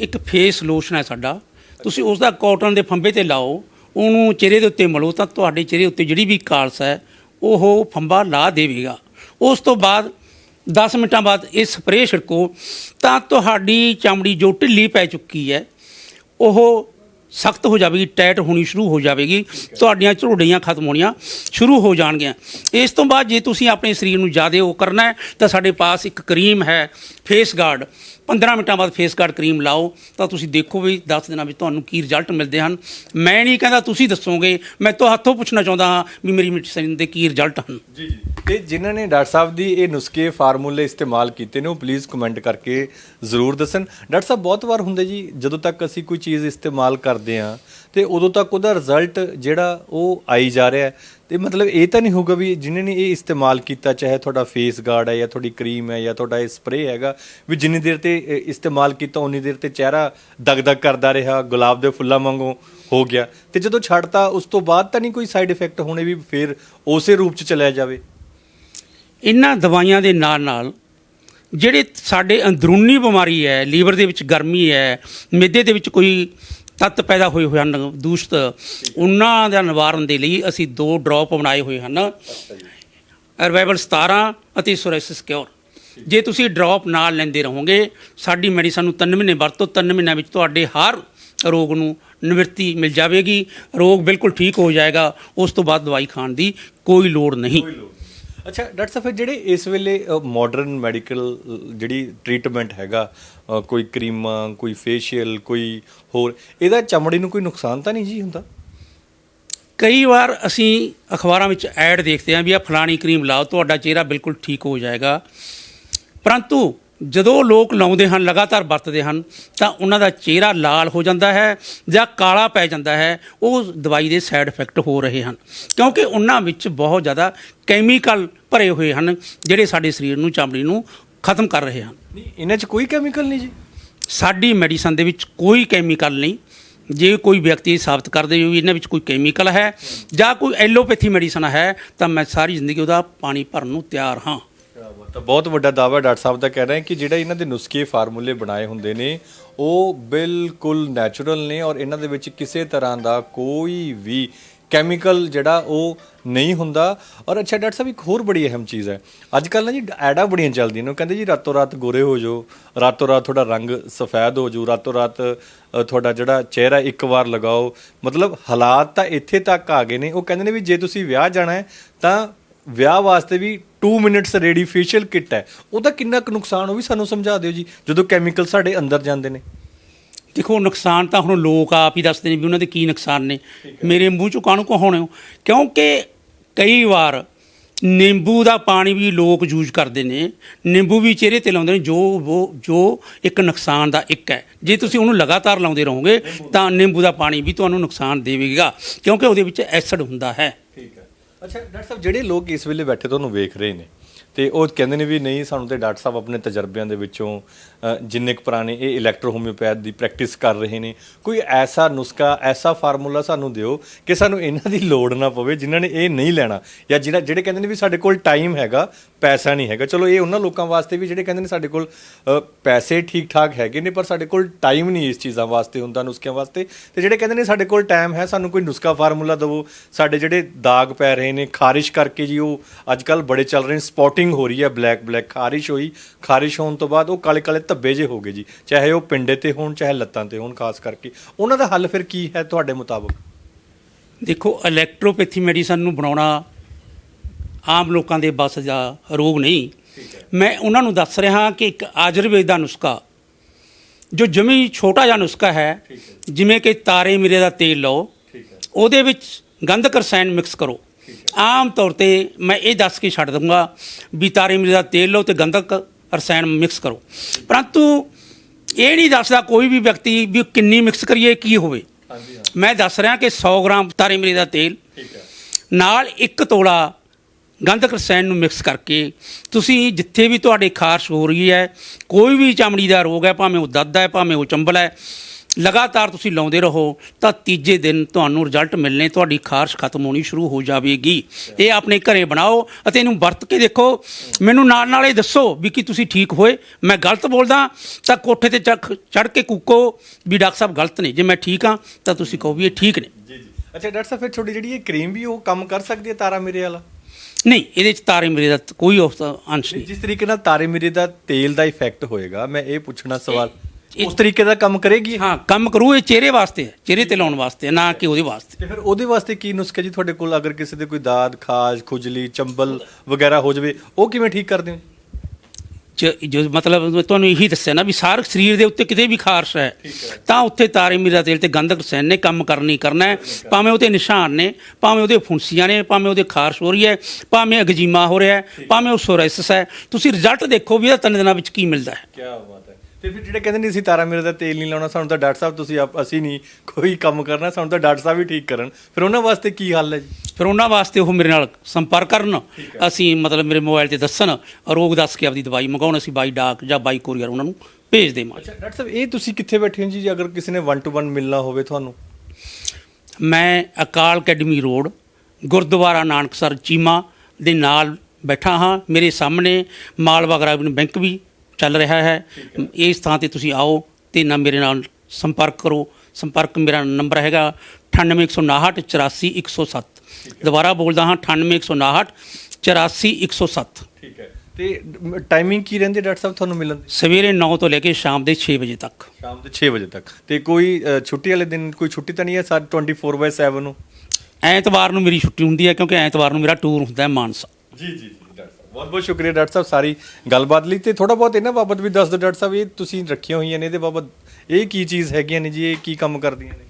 ਇੱਕ ਫੇਸ ਲੋਸ਼ਨ ਹੈ ਸਾਡਾ। ਤੁਸੀਂ ਉਸ ਦਾ ਕਾਟਨ ਦੇ ਫੰਬੇ ਤੇ ਲਾਓ ਉਹਨੂੰ ਚਿਹਰੇ ਦੇ ਉੱਤੇ ਮਲੋ ਤਾਂ ਤੁਹਾਡੇ ਚਿਹਰੇ ਉੱਤੇ ਜਿਹੜੀ ਵੀ ਕਾਲਸ ਹੈ ਉਹ ਫੰਬਾ ਲਾ ਦੇਵੇਗਾ। ਉਸ ਤੋਂ ਬਾਅਦ 10 ਮਿੰਟਾਂ ਬਾਅਦ ਇਹ ਸਪਰੇਅ ਛਿੜਕੋ ਤਾਂ ਤੁਹਾਡੀ ਚਮੜੀ ਜੋ ਢਿੱਲੀ ਪੈ ਚੁੱਕੀ ਹੈ ਉਹ ਸਖਤ ਹੋ ਜਾਵੇਗੀ ਟਾਈਟ ਹੋਣੀ ਸ਼ੁਰੂ ਹੋ ਜਾਵੇਗੀ, ਤੁਹਾਡੀਆਂ ਝੁਰੜੀਆਂ ਖਤਮ ਹੋਣੀਆਂ ਸ਼ੁਰੂ ਹੋ ਜਾਣਗੀਆਂ। ਇਸ ਤੋਂ ਬਾਅਦ ਜੇ ਤੁਸੀਂ ਆਪਣੇ ਸਰੀਰ ਨੂੰ ਜ਼ਿਆਦਾ ਉਹ ਕਰਨਾ ਹੈ, ਤਾਂ ਸਾਡੇ ਪਾਸ ਇੱਕ ਕਰੀਮ ਹੈ ਫੇਸ ਗਾਰਡ 15 ਮਿੰਟਾਂ ਬਾਅਦ ਫੇਸ ਗਾਰਡ ਕਰੀਮ ਲਾਓ, ਤਾਂ ਤੁਸੀਂ ਦੇਖੋ ਵੀ 10 ਦਿਨਾਂ ਵਿੱਚ ਤੁਹਾਨੂੰ ਕੀ ਰਿਜ਼ਲਟ ਮਿਲਦੇ ਹਨ। ਮੈਂ ਨਹੀਂ ਕਹਿੰਦਾ ਤੁਸੀਂ ਦੱਸੋਗੇ, ਮੈਂ ਤੋਂ ਹੱਥੋਂ ਪੁੱਛਣਾ ਚਾਹੁੰਦਾ ਹਾਂ ਵੀ ਮੇਰੀ ਮੈਡੀਸਿਨ ਦੇ ਕੀ ਰਿਜ਼ਲਟ ਹਨ। ਜੀ ਜੀ। ਤੇ ਜਿਨ੍ਹਾਂ ਨੇ ਡਾਕਟਰ ਸਾਹਿਬ ਦੀ ਇਹ ਨੁਸਖੇ ਫਾਰਮੂਲੇ ਇਸਤੇਮਾਲ ਕੀਤੇ ਨੇ, ਉਹ ਪਲੀਜ਼ ਕਮੈਂਟ ਕਰਕੇ ਜ਼ਰੂਰ ਦੱਸਣ। ਡਾਕਟਰ ਸਾਹਿਬ, ਬਹੁਤ ਵਾਰ ਹੁੰਦੇ ਜੀ, ਜਦੋਂ ਤੱਕ ਅਸੀਂ ਕੋਈ ਚੀਜ਼ ਇਸਤੇਮਾਲ ਕਰਦੇ ਆ ਤੇ ਉਦੋਂ ਤੱਕ ਉਹਦਾ ਰਿਜ਼ਲਟ ਜਿਹੜਾ ਉਹ ਆਈ ਜਾ ਰਿਹਾ ਤੇ ਮਤਲਬ ਇਹ ਤਾਂ ਨਹੀਂ ਹੋਊਗਾ ਵੀ ਜਿਨ੍ਹਾਂ ਨੇ ਇਹ ਇਸਤੇਮਾਲ ਕੀਤਾ, ਚਾਹੇ ਤੁਹਾਡਾ ਫੇਸ ਗਾਰਡ ਹੈ ਜਾਂ ਤੁਹਾਡੀ ਕਰੀਮ ਹੈ ਜਾਂ ਤੁਹਾਡਾ ਇਹ ਸਪਰੇਅ ਹੈਗਾ, ਵੀ ਜਿੰਨੀ ਦੇਰ ਤੇ ਇਹ ਇਸਤੇਮਾਲ ਕੀਤਾ, ਉਨੀ ਦੇਰ ਤੇ ਚਿਹਰਾ ਦਗਦਗ ਕਰਦਾ ਰਿਹਾ, ਗੁਲਾਬ ਦੇ ਫੁੱਲਾਂ ਵਾਂਗੂ ਹੋ ਗਿਆ। ਤੇ ਜਦੋਂ ਛੱਡਤਾ, ਉਸ ਤੋਂ ਬਾਅਦ ਤਾਂ ਨਹੀਂ ਕੋਈ ਸਾਈਡ ਇਫੈਕਟ ਹੋਣੇ ਵੀ ਫਿਰ ਉਸੇ ਰੂਪ ਚ ਚਲਿਆ ਜਾਵੇ? ਇਹਨਾਂ ਦਵਾਈਆਂ ਦੇ ਨਾਲ ਨਾਲ ਜਿਹੜੇ ਸਾਡੇ ਅੰਦਰੂਨੀ ਬਿਮਾਰੀ ਹੈ, ਲੀਵਰ ਦੇ ਵਿੱਚ ਗਰਮੀ ਹੈ, ਮਿੱਦੇ ਦੇ ਵਿੱਚ ਕੋਈ ਤੱਤ ਪੈਦਾ ਹੋਏ ਹੋਏ ਹਨ, ਦੂਸ਼ਿਤ ਉਹਨਾਂ ਦਾ ਨਿਵਾਰਨ ਦੇ ਲਈ ਅਸੀਂ ਦੋ ਡ੍ਰੌਪ ਬਣਾਏ ਹੋਏ ਹਨ। ਰਿਵਾਈਵਲ 17 ਅਤੇ ਸੋਰੈਸਿਸ ਕਿਉਰ ਜੇ ਤੁਸੀਂ ਡ੍ਰੌਪ ਨਾਲ ਲੈਂਦੇ ਰਹੋਗੇ, ਸਾਡੀ ਮੈਡੀਸਨ ਨੂੰ 3 ਮਹੀਨੇ ਵਰਤੋ 3 ਮਹੀਨਿਆਂ ਵਿੱਚ ਤੁਹਾਡੇ ਹਰ ਰੋਗ ਨੂੰ ਨਿਵਰਤੀ ਮਿਲ ਜਾਵੇਗੀ। ਰੋਗ ਬਿਲਕੁਲ ਠੀਕ ਹੋ ਜਾਏਗਾ, ਉਸ ਤੋਂ ਬਾਅਦ ਦਵਾਈ ਖਾਣ ਦੀ ਕੋਈ ਲੋੜ ਨਹੀਂ। ਅੱਛਾ, ਡਾਕਟਰ ਸਾਹਿਬ, ਫਿਰ ਜਿਹੜੇ ਇਸ ਵੇਲੇ ਮਾਡਰਨ ਮੈਡੀਕਲ ਜਿਹੜੀ ਟ੍ਰੀਟਮੈਂਟ ਹੈਗਾ ਕੋਈ ਕਰੀਮਾਂ, ਕੋਈ ਫੇਸ਼ੀਅਲ ਕੋਈ ਹੋਰ, ਇਹਦਾ ਚਮੜੀ ਨੂੰ ਕੋਈ ਨੁਕਸਾਨ ਤਾਂ ਨਹੀਂ ਜੀ ਹੁੰਦਾ? ਕਈ ਵਾਰ ਅਸੀਂ ਅਖਬਾਰਾਂ ਵਿੱਚ ਐਡ ਦੇਖਦੇ ਹਾਂ ਵੀ ਆ ਫਲਾਣੀ ਕਰੀਮ ਲਾਓ, ਤੁਹਾਡਾ ਚਿਹਰਾ ਬਿਲਕੁਲ ਠੀਕ ਹੋ ਜਾਏਗਾ। ਪਰੰਤੂ ਜਦੋਂ ਲੋਕ ਲਾਉਂਦੇ ਹਨ ਲਗਾਤਾਰ ਵਰਤਦੇ ਹਨ ਤਾਂ ਉਹਨਾਂ ਦਾ ਚਿਹਰਾ ਲਾਲ ਹੋ ਜਾਂਦਾ ਹੈ ਜਾਂ ਕਾਲਾ ਪੈ ਜਾਂਦਾ ਹੈ। ਉਹ ਦਵਾਈ ਦੇ ਸਾਈਡ ਇਫੈਕਟ ਹੋ ਰਹੇ ਹਨ। ਕਿਉਂਕਿ ਉਹਨਾਂ ਵਿੱਚ ਬਹੁਤ ਜ਼ਿਆਦਾ ਕੈਮੀਕਲ ਭਰੇ ਹੋਏ ਹਨ ਜਿਹੜੇ ਸਾਡੇ ਸਰੀਰ ਨੂੰ ਚਮੜੀ ਨੂੰ ਖਤਮ ਕਰ ਰਹੇ ਹਨ। ਇਹਨਾਂ 'ਚ ਕੋਈ ਕੈਮੀਕਲ ਨਹੀਂ ਜੀ? ਸਾਡੀ ਮੈਡੀਸਨ ਦੇ ਵਿੱਚ ਕੋਈ ਕੈਮੀਕਲ ਨਹੀਂ। ਜੇ ਕੋਈ ਵਿਅਕਤੀ ਸਾਬਤ ਕਰ ਦੇ ਵੀ ਇਹਨਾਂ ਵਿੱਚ ਕੋਈ ਕੈਮੀਕਲ ਹੈ ਜਾਂ ਕੋਈ ਐਲੋਪੈਥੀ ਮੈਡੀਸਨ ਹੈ ਤਾਂ ਮੈਂ ਸਾਰੀ ਜ਼ਿੰਦਗੀ ਉਹਦਾ ਪਾਣੀ ਭਰਨ ਨੂੰ ਤਿਆਰ ਹਾਂ। ਤਾਂ ਬਹੁਤ ਵੱਡਾ ਦਾਅਵਾ ਡਾਕਟਰ ਸਾਹਿਬ ਦਾ ਕਹਿ ਰਹੇ ਕਿ ਜਿਹੜਾ ਇਹਨਾਂ ਦੇ ਨੁਸਖੇ ਫਾਰਮੂਲੇ ਬਣਾਏ ਹੁੰਦੇ ਨੇ, ਉਹ ਬਿਲਕੁਲ ਨੈਚੁਰਲ ਨੇ ਔਰ ਇਹਨਾਂ ਦੇ ਵਿੱਚ ਕਿਸੇ ਤਰ੍ਹਾਂ ਦਾ ਕੋਈ ਵੀ ਕੈਮੀਕਲ ਜਿਹੜਾ ਉਹ ਨਹੀਂ ਹੁੰਦਾ। ਔਰ ਅੱਛਾ ਡਾਕਟਰ ਸਾਹਿਬ, ਇੱਕ ਹੋਰ ਬੜੀ ਅਹਿਮ ਚੀਜ਼ ਹੈ। ਅੱਜ ਕੱਲ੍ਹ ਨਾ ਜੀ ਐਡਾਂ ਬੜੀਆਂ ਚੱਲਦੀਆਂ ਨੇ। ਉਹ ਕਹਿੰਦੇ ਜੀ ਰਾਤੋਂ ਰਾਤ ਗੋਰੇ ਹੋ ਜਾਓ, ਰਾਤੋਂ ਰਾਤ ਤੁਹਾਡਾ ਰੰਗ ਸਫੈਦ ਹੋ ਜਾਓ ਰਾਤੋਂ ਰਾਤ ਤੁਹਾਡਾ ਜਿਹੜਾ ਚਿਹਰਾ ਇੱਕ ਵਾਰ ਲਗਾਓ। ਮਤਲਬ ਹਾਲਾਤ ਤਾਂ ਇੱਥੇ ਤੱਕ ਆ ਗਏ ਨੇ। ਉਹ ਕਹਿੰਦੇ ਨੇ ਵੀ ਜੇ ਤੁਸੀਂ ਵਿਆਹ ਜਾਣਾ ਹੈ, ਤਾਂ ਵਿਆਹ ਵਾਸਤੇ ਵੀ 2 ਮਿੰਟਸ ਰੈਡੀ ਫੇਸ਼ੀਅਲ ਕਿੱਟ ਹੈ, ਉਹਦਾ ਕਿੰਨਾ ਕੁ ਨੁਕਸਾਨ, ਉਹ ਵੀ ਸਾਨੂੰ ਸਮਝਾ ਦਿਓ ਜੀ, ਜਦੋਂ ਕੈਮੀਕਲ ਸਾਡੇ ਅੰਦਰ ਜਾਂਦੇ ਨੇ। ਦੇਖੋ, ਨੁਕਸਾਨ ਤਾਂ ਹੁਣ ਲੋਕ ਆਪ ਹੀ ਦੱਸਦੇ ਨੇ ਵੀ ਉਹਨਾਂ ਦੇ ਕੀ ਨੁਕਸਾਨ ਨੇ। ਮੇਰੇ ਮੂੰਹ ਚੋਂ ਕਾਹਨੂੰ ਕਹਾਉਣੇ ਹੋ? ਕਿਉਂਕਿ ਕਈ ਵਾਰ ਨਿੰਬੂ ਦਾ ਪਾਣੀ ਵੀ ਲੋਕ ਯੂਜ਼ ਕਰਦੇ ਨੇ, ਨਿੰਬੂ ਵੀ ਚਿਹਰੇ ਤੇ ਲਾਉਂਦੇ ਨੇ, ਜੋ ਉਹ ਜੋ ਇੱਕ ਨੁਕਸਾਨ ਦਾ ਇੱਕ ਹੈ। ਜੇ ਤੁਸੀਂ ਉਹਨੂੰ ਲਗਾਤਾਰ ਲਾਉਂਦੇ ਰਹੋਗੇ, ਤਾਂ ਨਿੰਬੂ ਦਾ ਪਾਣੀ ਵੀ ਤੁਹਾਨੂੰ ਨੁਕਸਾਨ ਦੇਵੇਗਾ, ਕਿਉਂਕਿ ਉਹਦੇ ਵਿੱਚ ਐਸਿਡ ਹੁੰਦਾ ਹੈ। ਅੱਛਾ ਡਾਕਟਰ ਸਾਹਿਬ ਜਿਹੜੇ ਲੋਕ ਇਸ ਵੇਲੇ ਬੈਠੇ ਤੁਹਾਨੂੰ ਵੇਖ ਰਹੇ ਨੇ ਤੇ ਉਹ ਕਹਿੰਦੇ ਨੇ ਵੀ ਨਹੀਂ ਸਾਨੂੰ ਤੇ ਡਾਕਟਰ ਸਾਹਿਬ ਆਪਣੇ ਤਜਰਬਿਆਂ ਦੇ ਵਿੱਚੋਂ ਅ, ਜਿੰਨੇ ਕੁ ਪੁਰਾਣੇ ਇਹ ਇਲੈਕਟ੍ਰੋ ਹੋਮਿਓਪੈਥ ਦੀ ਪ੍ਰੈਕਟਿਸ ਕਰ ਰਹੇ ਨੇ ਕੋਈ ਐਸਾ ਨੁਸਖਾ ਐਸਾ ਫਾਰਮੂਲਾ ਸਾਨੂੰ ਦਿਓ ਕਿ ਸਾਨੂੰ ਇਹਨਾਂ ਦੀ ਲੋੜ ਨਾ ਪਵੇ ਜਿਨ੍ਹਾਂ ਨੇ ਇਹ ਨਹੀਂ ਲੈਣਾ ਜਾਂ ਜਿਹੜਾ ਜਿਹੜੇ ਕਹਿੰਦੇ ਨੇ ਵੀ ਸਾਡੇ ਕੋਲ ਟਾਈਮ ਹੈਗਾ ਪੈਸਾ ਨਹੀਂ ਹੈਗਾ। ਚਲੋ ਇਹ ਉਹਨਾਂ ਲੋਕਾਂ ਵਾਸਤੇ ਵੀ ਜਿਹੜੇ ਕਹਿੰਦੇ ਨੇ ਸਾਡੇ ਕੋਲ ਅ, ਪੈਸੇ ਠੀਕ ਠਾਕ ਹੈਗੇ ਨੇ ਪਰ ਸਾਡੇ ਕੋਲ ਟਾਈਮ ਨਹੀਂ ਇਸ ਚੀਜ਼ਾਂ ਵਾਸਤੇ ਹੁੰਦਾ ਨੁਸਖਿਆਂ ਵਾਸਤੇ। ਤੇ ਜਿਹੜੇ ਕਹਿੰਦੇ ਨੇ ਸਾਡੇ ਕੋਲ ਟਾਈਮ ਹੈ ਸਾਨੂੰ ਕੋਈ ਨੁਸਖਾ ਫਾਰਮੂਲਾ ਦਿਵੋ। ਸਾਡੇ ਜਿਹੜੇ ਦਾਗ ਪੈ ਰਹੇ ਨੇ ਖਾਰਿਸ਼ ਕਰਕੇ ਜੀ ਉਹ ਅੱਜ ਕੱਲ ਬੜੇ ਚੱਲ ਰਹੇ ਨੇ ਸਪੋਟਿੰਗ ਹੋ ਰਹੀ ਹੈ ਬਲੈਕ ਬਲੈਕ ਖਾਰਿਸ਼ ਹੋਈ। ਖਾਰਿਸ਼ ਹੋਣ ਤੋਂ ਬਾਅਦ ਉਹ ਕਾਲੇ ਕਾਲੇ ਧੱਬੇ ਜੇ ਹੋ ਗਏ ਜੀ। ਚਾਹੇ ਉਹ ਪਿੰਡੇ ਤੇ ਹੋਣ ਚਾਹੇ ਲੱਤਾਂ ਤੇ ਹੋਣ ਖਾਸ ਕਰਕੇ। ਉਹਨਾਂ ਦਾ ਹੱਲ ਫਿਰ ਕੀ ਹੈ ਤੁਹਾਡੇ ਮੁਤਾਬਕ? ਦੇਖੋ ਇਲੈਕਟ੍ਰੋਪੈਥੀ ਮੈਡੀਸਨ ਨੂੰ ਬਣਾਉਣਾ ਆਮ ਲੋਕਾਂ ਦੇ ਬਸ ਦਾ ਰੋਗ ਨਹੀਂ। ਮੈਂ ਉਹਨਾਂ ਨੂੰ ਦੱਸ ਰਿਹਾ ਕਿ ਇੱਕ ਆਯੁਰਵੇਦ ਦਾ ਨੁਸਖਾ ਜੋ ਜਮੀ ਛੋਟਾ ਜਿਹਾ ਨੁਸਖਾ ਹੈ ਜਿਵੇਂ ਕਿ ਤਾਰੇ ਮਿਰੇ ਦਾ ਤੇਲ ਲਓ ਉਹਦੇ ਵਿੱਚ ਗੰਧਕ ਰਸਾਇਣ ਮਿਕਸ ਕਰੋ। ਆਮ ਤੌਰ ਤੇ ਮੈਂ ਇਹ ਦੱਸ ਕੇ ਛੱਡ ਦੂੰਗਾ ਵੀ ਤਾਰੇ ਮਿਰੇ ਦਾ ਤੇਲ ਲਓ ਤੇ ਗੰਧਕ ਰਸਾਇਣ ਮਿਕਸ ਕਰੋ। ਪਰੰਤੂ ਇਹ ਨਹੀਂ ਦੱਸਦਾ ਕੋਈ ਵੀ ਵਿਅਕਤੀ ਵੀ ਕਿੰਨੀ ਮਿਕਸ ਕਰੀਏ ਕੀ ਹੋਵੇ। ਮੈਂ ਦੱਸ ਰਿਹਾ ਕਿ 100 ਗ੍ਰਾਮ ਤਾਰੇ ਮਿਰੇ ਦਾ ਤੇਲ ਨਾਲ ਇੱਕ ਤੋਲਾ ਗੰਧਕ ਰਸਾਇਣ ਨੂੰ ਮਿਕਸ ਕਰਕੇ ਤੁਸੀਂ ਜਿੱਥੇ ਵੀ ਤੁਹਾਡੇ ਖਾਰਸ਼ ਹੋ ਰਹੀ ਹੈ ਕੋਈ ਵੀ ਚਮੜੀ ਦਾ ਰੋਗ ਹੈ ਭਾਵੇਂ ਉਹ ਦੱਦ ਹੈ ਭਾਵੇਂ ਉਹ ਚੰਬਲ ਹੈ ਲਗਾਤਾਰ ਤੁਸੀਂ ਲਾਉਂਦੇ ਰਹੋ ਤਾਂ ਤੀਜੇ ਦਿਨ ਤੁਹਾਨੂੰ ਰਿਜ਼ਲਟ ਮਿਲਣੇ ਤੁਹਾਡੀ ਖਾਰਸ਼ ਖਤਮ ਹੋਣੀ ਸ਼ੁਰੂ ਹੋ ਜਾਵੇਗੀ। ਇਹ ਆਪਣੇ ਘਰੇ ਬਣਾਓ ਅਤੇ ਇਹਨੂੰ ਵਰਤ ਕੇ ਦੇਖੋ। ਮੈਨੂੰ ਨਾਲ ਨਾਲ ਇਹ ਦੱਸੋ ਵੀ ਕਿ ਤੁਸੀਂ ਠੀਕ ਹੋਏ। ਮੈਂ ਗਲਤ ਬੋਲਦਾ ਤਾਂ ਕੋਠੇ ਤੇ ਚੜ ਕੇ ਕੂਕੋ ਵੀ ਡਾਕਟਰ ਸਾਹਿਬ ਗਲਤ ਨੇ। ਜੇ ਮੈਂ ਠੀਕ ਹਾਂ ਤਾਂ ਤੁਸੀਂ ਕਹੋ ਵੀ ਇਹ ਠੀਕ ਨੇ। ਜੀ ਜੀ। ਅੱਛਾ ਡਾਕਟਰ ਸਾਹਿਬ ਫਿਰ ਤੁਹਾਡੀ ਜਿਹੜੀ ਇਹ ਕਰੀਮ ਵੀ ਉਹ ਕੰਮ ਕਰ ਸਕਦੀ ਹੈ ਤਾਰਾ ਮੇਰੇ ਵਾਲਾ? ਨਹੀਂ ਇਹਦੇ ਚ ਤਾਰੇ ਮੇਰੇ ਦਾ ਕੋਈ ਅੰਸ਼ ਨਹੀਂ ਜਿਸ ਤਰੀਕੇ ਨਾਲ ਤਾਰੇ ਮੇਰੇ ਦਾ ਤੇਲ ਦਾ ਇਫੈਕਟ ਹੋਏਗਾ ਮੈਂ ਇਹ ਪੁੱਛਣਾ ਸਵਾਲ। ਉਸ ਤਰੀਕੇ ਦਾ ਕੰਮ ਕਰੇਗੀ? ਹਾਂ ਕੰਮ ਕਰੂ ਇਹ ਚਿਹਰੇ ਵਾਸਤੇ ਹੈ ਚਿਹਰੇ ਤੇ ਲਾਉਣ ਵਾਸਤੇ ਹੈ, ਨਾ ਕਿ ਉਹਦੇ ਵਾਸਤੇ। ਤੇ ਫਿਰ ਉਹਦੇ ਵਾਸਤੇ ਕੀ ਨੁਸਖਾ ਜੀ ਤੁਹਾਡੇ ਕੋਲ? ਅਗਰ ਕਿਸੇ ਦੇ ਕੋਈ ਦਾਦ ਖਾਜ ਖੁਜਲੀ ਚੰਬਲ ਵਗੈਰਾ ਹੋ ਜਾਵੇ ਉਹ ਕਿਵੇਂ ਠੀਕ ਕਰਦੇ ਹੋ? ਜ- ਜੋ ਮਤਲਬ ਮੈਂ ਤੁਹਾਨੂੰ ਇਹੀ ਦੱਸਿਆ ਨਾ ਵੀ ਸਾਰੇ ਸਰੀਰ ਦੇ ਉੱਤੇ ਕਿਤੇ ਵੀ ਖਾਰਸ਼ ਹੈ ਤਾਂ ਉੱਥੇ ਤਾਰੇ ਮੀਰਾ ਤੇਲ ਤੇ ਗੰਧਕ ਰਸਾਇਣ ਨੇ ਕੰਮ ਕਰਨੀ ਕਰਨਾ ਹੈ। ਭਾਵੇਂ ਉਹਦੇ ਨਿਸ਼ਾਨ ਨੇ ਭਾਵੇਂ ਉਹਦੇ ਫੁੰਸੀਆਂ ਨੇ ਭਾਵੇਂ ਉਹਦੇ ਖਾਰਸ਼ ਹੋ ਰਹੀ ਹੈ ਭਾਵੇਂ ਅਗਜੀਮਾ ਹੋ ਰਿਹਾ ਹੈ ਭਾਵੇਂ ਉਹ ਸੋਰਾਇਸਿਸ ਹੈ। ਤੁਸੀਂ ਰਿਜ਼ਲਟ ਦੇਖੋ ਵੀ ਇਹਦਾ ਤਿੰਨ ਦਿਨਾਂ ਵਿੱਚ ਕੀ ਮਿਲਦਾ ਹੈ। ਕੀ ਬਾਤ ਤੇ ਫਿਰ ਜਿਹੜੇ ਕਹਿੰਦੇ ਨਹੀਂ ਅਸੀਂ ਤਾਰਾ ਮੇਰੇ ਦਾ ਤੇਲ ਨਹੀਂ ਲਾਉਣਾ ਸਾਨੂੰ ਤਾਂ ਡਾਕਟਰ ਸਾਹਿਬ ਤੁਸੀਂ ਆਪ ਅਸੀਂ ਨਹੀਂ ਕੋਈ ਕੰਮ ਕਰਨਾ ਸਾਨੂੰ ਤਾਂ ਡਾਕਟਰ ਸਾਹਿਬ ਹੀ ਠੀਕ ਕਰਨ। ਫਿਰ ਉਹਨਾਂ ਵਾਸਤੇ ਕੀ ਹੱਲ ਹੈ ਜੀ? ਫਿਰ ਉਹਨਾਂ ਵਾਸਤੇ ਉਹ ਮੇਰੇ ਨਾਲ ਸੰਪਰਕ ਕਰਨ। ਅਸੀਂ ਮਤਲਬ ਮੇਰੇ ਮੋਬਾਈਲ ਤੇ ਦੱਸਣ ਰੋਗ ਦੱਸ ਕੇ ਆਪਦੀ ਦਵਾਈ ਮੰਗਾਉਣ ਅਸੀਂ ਬਾਈ ਡਾਕ ਜਾਂ ਬਾਈ ਕੋਰੀਅਰ ਉਹਨਾਂ ਨੂੰ ਭੇਜ ਦੇਵਾਂਗੇ। ਅੱਛਾ ਡਾਕਟਰ ਸਾਹਿਬ ਇਹ ਤੁਸੀਂ ਕਿੱਥੇ ਬੈਠੇ ਹੋ ਜੀ ਜੇ ਅਗਰ ਕਿਸੇ ਨੇ 1 ਟੂ 1 ਮਿਲਣਾ ਹੋਵੇ ਤੁਹਾਨੂੰ? ਮੈਂ ਅਕਾਲ ਅਕੈਡਮੀ ਰੋਡ ਗੁਰਦੁਆਰਾ ਨਾਨਕਸਰ ਚੀਮਾ ਦੇ ਨਾਲ ਬੈਠਾ ਹਾਂ। ਮੇਰੇ ਸਾਹਮਣੇ ਮਾਲਵਾ ਗ੍ਰਾਮੀਣ ਬੈਂਕ ਵੀ ਚੱਲ ਰਿਹਾ ਹੈ। ਇਸ ਥਾਂ ਤੇ ਤੁਸੀਂ ਆਓ ਤੇ ਨਾ ਮੇਰੇ ਨਾਲ ਸੰਪਰਕ ਕਰੋ। ਸੰਪਰਕ ਮੇਰਾ ਨੰਬਰ ਹੈਗਾ 9819984107 ਦੁਬਾਰਾ ਬੋਲਦਾ ਹਾਂ 9819984107 ਠੀਕ ਹੈ। ਤੇ ਟਾਈਮਿੰਗ ਕੀ ਰਹਿੰਦੀ ਡਾਕਟਰ ਸਾਹਿਬ ਤੁਹਾਨੂੰ ਮਿਲਣ ਦੀ? ਸਵੇਰੇ 9 ਤੋਂ ਲੈ ਕੇ ਸ਼ਾਮ ਦੇ 6 ਵਜੇ ਤੱਕ। ਸ਼ਾਮ ਦੇ 6 ਵਜੇ ਤੱਕ। ਤੇ ਕੋਈ ਛੁੱਟੀ ਵਾਲੇ ਦਿਨ ਕੋਈ ਛੁੱਟੀ ਤਾਂ ਨਹੀਂ ਹੈ ਸਾਡ 24/7 ਨੂੰ? ਐਤਵਾਰ ਨੂੰ ਮੇਰੀ ਛੁੱਟੀ ਹੁੰਦੀ ਹੈ ਕਿਉਂਕਿ ਐਤਵਾਰ ਨੂੰ ਮੇਰਾ ਟੂਰ ਹੁੰਦਾ ਹੈ ਮਾਨਸਾ। ਜੀ ਜੀ। ਬਹੁਤ ਬਹੁਤ ਸ਼ੁਕਰੀਆ ਡਾਕਟਰ ਸਾਹਿਬ ਸਾਰੀ ਗੱਲਬਾਤ ਲਈ ਤੇ ਥੋੜਾ ਬਹੁਤ ਇਹਨਾਂ ਬਾਬਤ ਵੀ ਦੱਸ ਦਿਓ ਡਾਕਟਰ ਸਾਹਿਬ ਇਹ ਤੁਸੀਂ ਰੱਖੀਆਂ ਹੋਈਆਂ ਨੇ ਇਹਦੇ ਬਾਬਤ ਇਹ ਕੀ ਚੀਜ਼ ਹੈਗੀਆਂ ਨੇ ਜੀ ਇਹ ਕੀ ਕੰਮ ਕਰਦੀਆਂ ਨੇ?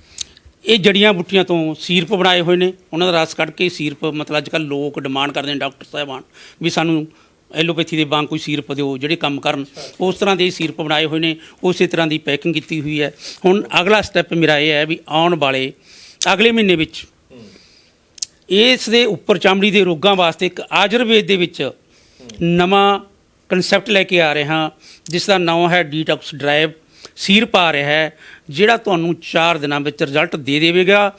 ਇਹ ਜੜੀਆਂ ਬੂਟੀਆਂ ਤੋਂ ਸੀਰਪ ਬਣਾਏ ਹੋਏ ਨੇ ਉਹਨਾਂ ਦਾ ਰਸ ਕੱਢ ਕੇ ਸੀਰਪ ਮਤਲਬ ਅੱਜ ਕੱਲ੍ਹ ਲੋਕ ਡਿਮਾਂਡ ਕਰਦੇ ਨੇ ਡਾਕਟਰ ਸਾਹਿਬਾਨ ਵੀ ਸਾਨੂੰ ਐਲੋਪੈਥੀ ਦੇ ਵਾਂਗ ਕੋਈ ਸੀਰਪ ਦਿਓ ਜਿਹੜੇ ਕੰਮ ਕਰਨ ਉਸ ਤਰ੍ਹਾਂ ਦੇ ਸੀਰਪ ਬਣਾਏ ਹੋਏ ਨੇ ਉਸੇ ਤਰ੍ਹਾਂ ਦੀ ਪੈਕਿੰਗ ਕੀਤੀ ਹੋਈ ਹੈ। ਹੁਣ ਅਗਲਾ ਸਟੈਪ ਮੇਰਾ ਇਹ ਹੈ ਵੀ ਆਉਣ ਵਾਲੇ ਅਗਲੇ ਮਹੀਨੇ ਵਿੱਚ ਇਸ ਦੇ ਉੱਪਰ ਚਮੜੀ ਦੇ ਰੋਗਾਂ ਵਾਸਤੇ ਇੱਕ ਆਯੁਰਵੇਦ ਦੇ ਵਿੱਚ ਨਵਾਂ ਕਨਸੈਪਟ ਲੈ ਕੇ ਆ ਰਹੇ ਹਾਂ ਜਿਸ ਦਾ ਨਾਮ ਹੈ ਡੀਟੌਕਸ ਡਰਾਈਵ ਸੀਰ ਪਾ ਰਿਹਾ ਹੈ ਜਿਹੜਾ ਤੁਹਾਨੂੰ 4 ਦਿਨਾਂ ਵਿੱਚ ਰਿਜ਼ਲਟ ਦੇ ਦੇਵੇਗਾ।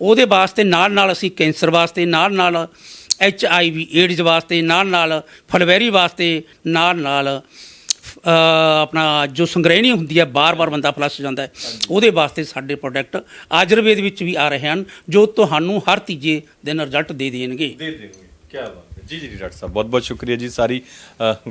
ਉਹਦੇ ਵਾਸਤੇ ਨਾਲ ਨਾਲ ਅਸੀਂ ਕੈਂਸਰ ਵਾਸਤੇ ਨਾਲ ਨਾਲ ਐਚ ਆਈ ਵੀ ਏਡਜ਼ ਵਾਸਤੇ ਨਾਲ ਨਾਲ ਫਲਵੈਰੀ ਵਾਸਤੇ ਨਾਲ ਨਾਲ ਆਪਣਾ ਜੋ ਸੰਗ੍ਰਹਿਣੀ ਹੁੰਦੀ ਹੈ ਬਾਰ-ਬਾਰ ਬੰਦਾ ਫਲਸ਼ ਜਾਂਦਾ ਹੈ। ਉਹਦੇ ਵਾਸਤੇ ਸਾਡੇ ਪ੍ਰੋਡਕਟ ਆਯੁਰਵੇਦ ਵਿੱਚ ਵੀ ਆ ਰਹੇ ਹਨ ਜੋ ਤੁਹਾਨੂੰ ਹਰ ਤੀਜੇ ਦਿਨ ਰਿਜ਼ਲਟ ਦੇ ਦੇਣਗੇ। ਦੇ ਦੇਣਗੇ। ਕੀ ਬਾਤ ਜੀ ਜੀ ਜੀ, ਡਾਕਟਰ ਸਾਹਿਬ, ਬਹੁਤ ਬਹੁਤ ਸ਼ੁਕਰੀਆ ਜੀ ਸਾਰੀ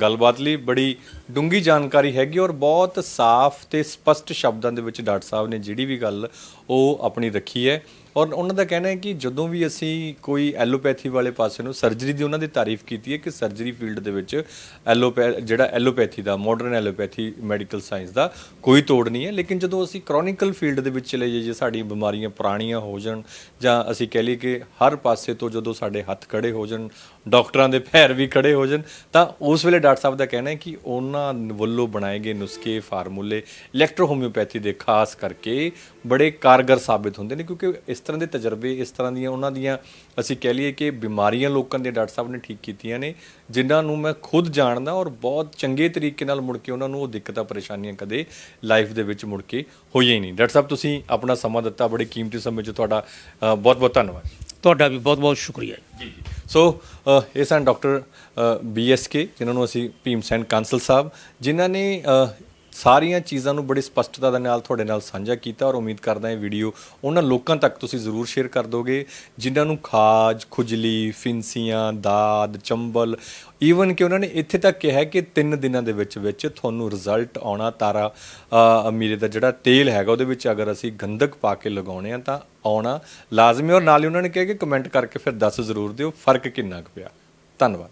ਗੱਲਬਾਤ ਲਈ। ਬੜੀ ਡੂੰਗੀ ਜਾਣਕਾਰੀ ਹੈਗੀ ਔਰ ਬਹੁਤ ਸਾਫ਼ ਤੇ ਸਪਸ਼ਟ ਸ਼ਬਦਾਂ ਦੇ ਵਿੱਚ ਡਾਕਟਰ ਸਾਹਿਬ ਨੇ ਜਿਹੜੀ ਵੀ ਗੱਲ ਉਹ ਆਪਣੀ ਰੱਖੀ ਹੈ। ਔਰ ਉਹਨਾਂ ਦਾ ਕਹਿਣਾ ਹੈ ਕਿ ਜਦੋਂ ਵੀ ਅਸੀਂ ਕੋਈ ਐਲੋਪੈਥੀ ਵਾਲੇ ਪਾਸੇ ਨੂੰ, ਸਰਜਰੀ ਦੀ ਉਹਨਾਂ ਦੀ ਤਾਰੀਫ ਕੀਤੀ ਹੈ ਕਿ ਸਰਜਰੀ ਫੀਲਡ ਦੇ ਵਿੱਚ ਐਲੋਪੈ, ਜਿਹੜਾ ਐਲੋਪੈਥੀ ਦਾ ਮਾਡਰਨ ਐਲੋਪੈਥੀ ਮੈਡੀਕਲ ਸਾਇੰਸ ਦਾ ਕੋਈ ਤੋੜ ਨਹੀਂ ਹੈ। ਲੇਕਿਨ ਜਦੋਂ ਅਸੀਂ ਕ੍ਰੋਨਿਕਲ ਫੀਲਡ ਦੇ ਵਿੱਚ ਚਲੇ ਜਾਈਏ, ਸਾਡੀਆਂ ਬਿਮਾਰੀਆਂ ਪੁਰਾਣੀਆਂ ਹੋ ਜਾਣ, ਜਾਂ ਅਸੀਂ ਕਹਿ ਲਈਏ ਕਿ ਹਰ ਪਾਸੇ ਤੋਂ ਜਦੋਂ ਸਾਡੇ ਹੱਥ ਖੜੇ ਹੋ ਜਾਣ, ਡਾਕਟਰਾਂ ਦੇ ਪੈਰ ਵੀ ਖੜੇ ਹੋ ਜਾਣ, ਤਾਂ ਉਸ ਵੇਲੇ ਡਾਕਟਰ ਸਾਹਿਬ ਦਾ ਕਹਿਣਾ ਹੈ ਕਿ ਉਹਨਾਂ ਵੱਲੋਂ ਬਣਾਏ ਗਏ ਨੁਸਖੇ, ਫਾਰਮੂਲੇ ਇਲੈਕਟ੍ਰੋ ਹੋਮਿਓਪੈਥੀ ਦੇ ਖਾਸ ਕਰਕੇ ਬੜੇ ਕਾਰ ਕਾਰਗਰ ਸਾਬਿਤ ਹੁੰਦੇ ਨੇ ਕਿਉਂਕਿ ਇਸ ਤਰ੍ਹਾਂ ਦੇ ਤਜਰਬੇ ਇਸ ਤਰ੍ਹਾਂ ਦੀਆਂ ਉਹਨਾਂ ਦੀਆਂ ਅਸੀਂ ਕਹਿ ਲਈਏ ਕਿ ਬਿਮਾਰੀਆਂ ਲੋਕਾਂ ਦੇ ਡਾਕਟਰ ਸਾਹਿਬ ਨੇ ਠੀਕ ਕੀਤੀਆਂ ਨੇ ਜਿਨ੍ਹਾਂ ਨੂੰ ਮੈਂ ਖੁਦ ਜਾਣਦਾ ਔਰ ਬਹੁਤ ਚੰਗੇ ਤਰੀਕੇ ਨਾਲ ਮੁੜ ਕੇ ਉਹਨਾਂ ਨੂੰ ਉਹ ਦਿੱਕਤਾਂ ਪਰੇਸ਼ਾਨੀਆਂ ਕਦੇ ਲਾਈਫ ਦੇ ਵਿੱਚ ਮੁੜ ਕੇ ਹੋਈਆਂ ਹੀ ਨਹੀਂ। ਡਾਕਟਰ ਸਾਹਿਬ ਤੁਸੀਂ ਆਪਣਾ ਸਮਾਂ ਦਿੱਤਾ ਬੜੇ ਕੀਮਤੀ ਸਮੇਂ 'ਚ ਤੁਹਾਡਾ ਬਹੁਤ ਬਹੁਤ ਧੰਨਵਾਦ। ਤੁਹਾਡਾ ਵੀ ਬਹੁਤ-ਬਹੁਤ ਸ਼ੁਕਰੀਆ ਜੀ। ਜੀ ਸੋ ਇਹ ਸਨ ਡਾਕਟਰ ਬੀਐਸਕੇ ਜਿਨ੍ਹਾਂ ਨੂੰ ਅਸੀਂ ਭੀਮ ਸੈਨ ਕਾਂਸਲ ਸਾਹਿਬ ਜਿਨ੍ਹਾਂ ਨੇ ਸਾਰੀਆਂ ਚੀਜ਼ਾਂ ਨੂੰ ਬੜੀ ਸਪਸ਼ਟਤਾ ਦੇ ਨਾਲ ਤੁਹਾਡੇ ਨਾਲ ਸਾਂਝਾ ਕੀਤਾ ਔਰ ਉਮੀਦ ਕਰਦਾ ਇਹ ਵੀਡੀਓ ਉਹਨਾਂ ਲੋਕਾਂ ਤੱਕ ਤੁਸੀਂ ਜ਼ਰੂਰ ਸ਼ੇਅਰ ਕਰ ਦੋਗੇ, ਜਿਨ੍ਹਾਂ ਨੂੰ ਖਾਜ, ਖੁਜਲੀ, ਫਿੰਸੀਆਂ, ਦਾਦ, ਚੰਬਲ ਈਵਨ ਕਿ ਉਹਨਾਂ ਨੇ ਇੱਥੇ ਤੱਕ ਕਿਹਾ ਕਿ 3 ਦਿਨਾਂ ਦੇ ਵਿੱਚ ਵਿੱਚ ਤੁਹਾਨੂੰ ਰਿਜ਼ਲਟ ਆਉਣਾ ਤਾਰਾ ਅਮੀਰੇ ਦਾ ਜਿਹੜਾ ਤੇਲ ਹੈਗਾ ਉਹਦੇ ਵਿੱਚ ਅਗਰ ਅਸੀਂ ਗੰਧਕ ਪਾ ਕੇ ਲਗਾਉਣੇ ਆ ਤਾਂ ਆਉਣਾ ਲਾਜ਼ਮੀ ਔਰ ਨਾਲ ਹੀ ਉਹਨਾਂ ਨੇ ਕਿਹਾ ਕਿ ਕਮੈਂਟ ਕਰਕੇ ਫਿਰ ਦੱਸ ਜ਼ਰੂਰ ਦਿਓ, ਫ਼ਰਕ ਕਿੰਨਾ ਕੁ ਪਿਆ। ਧੰਨਵਾਦ।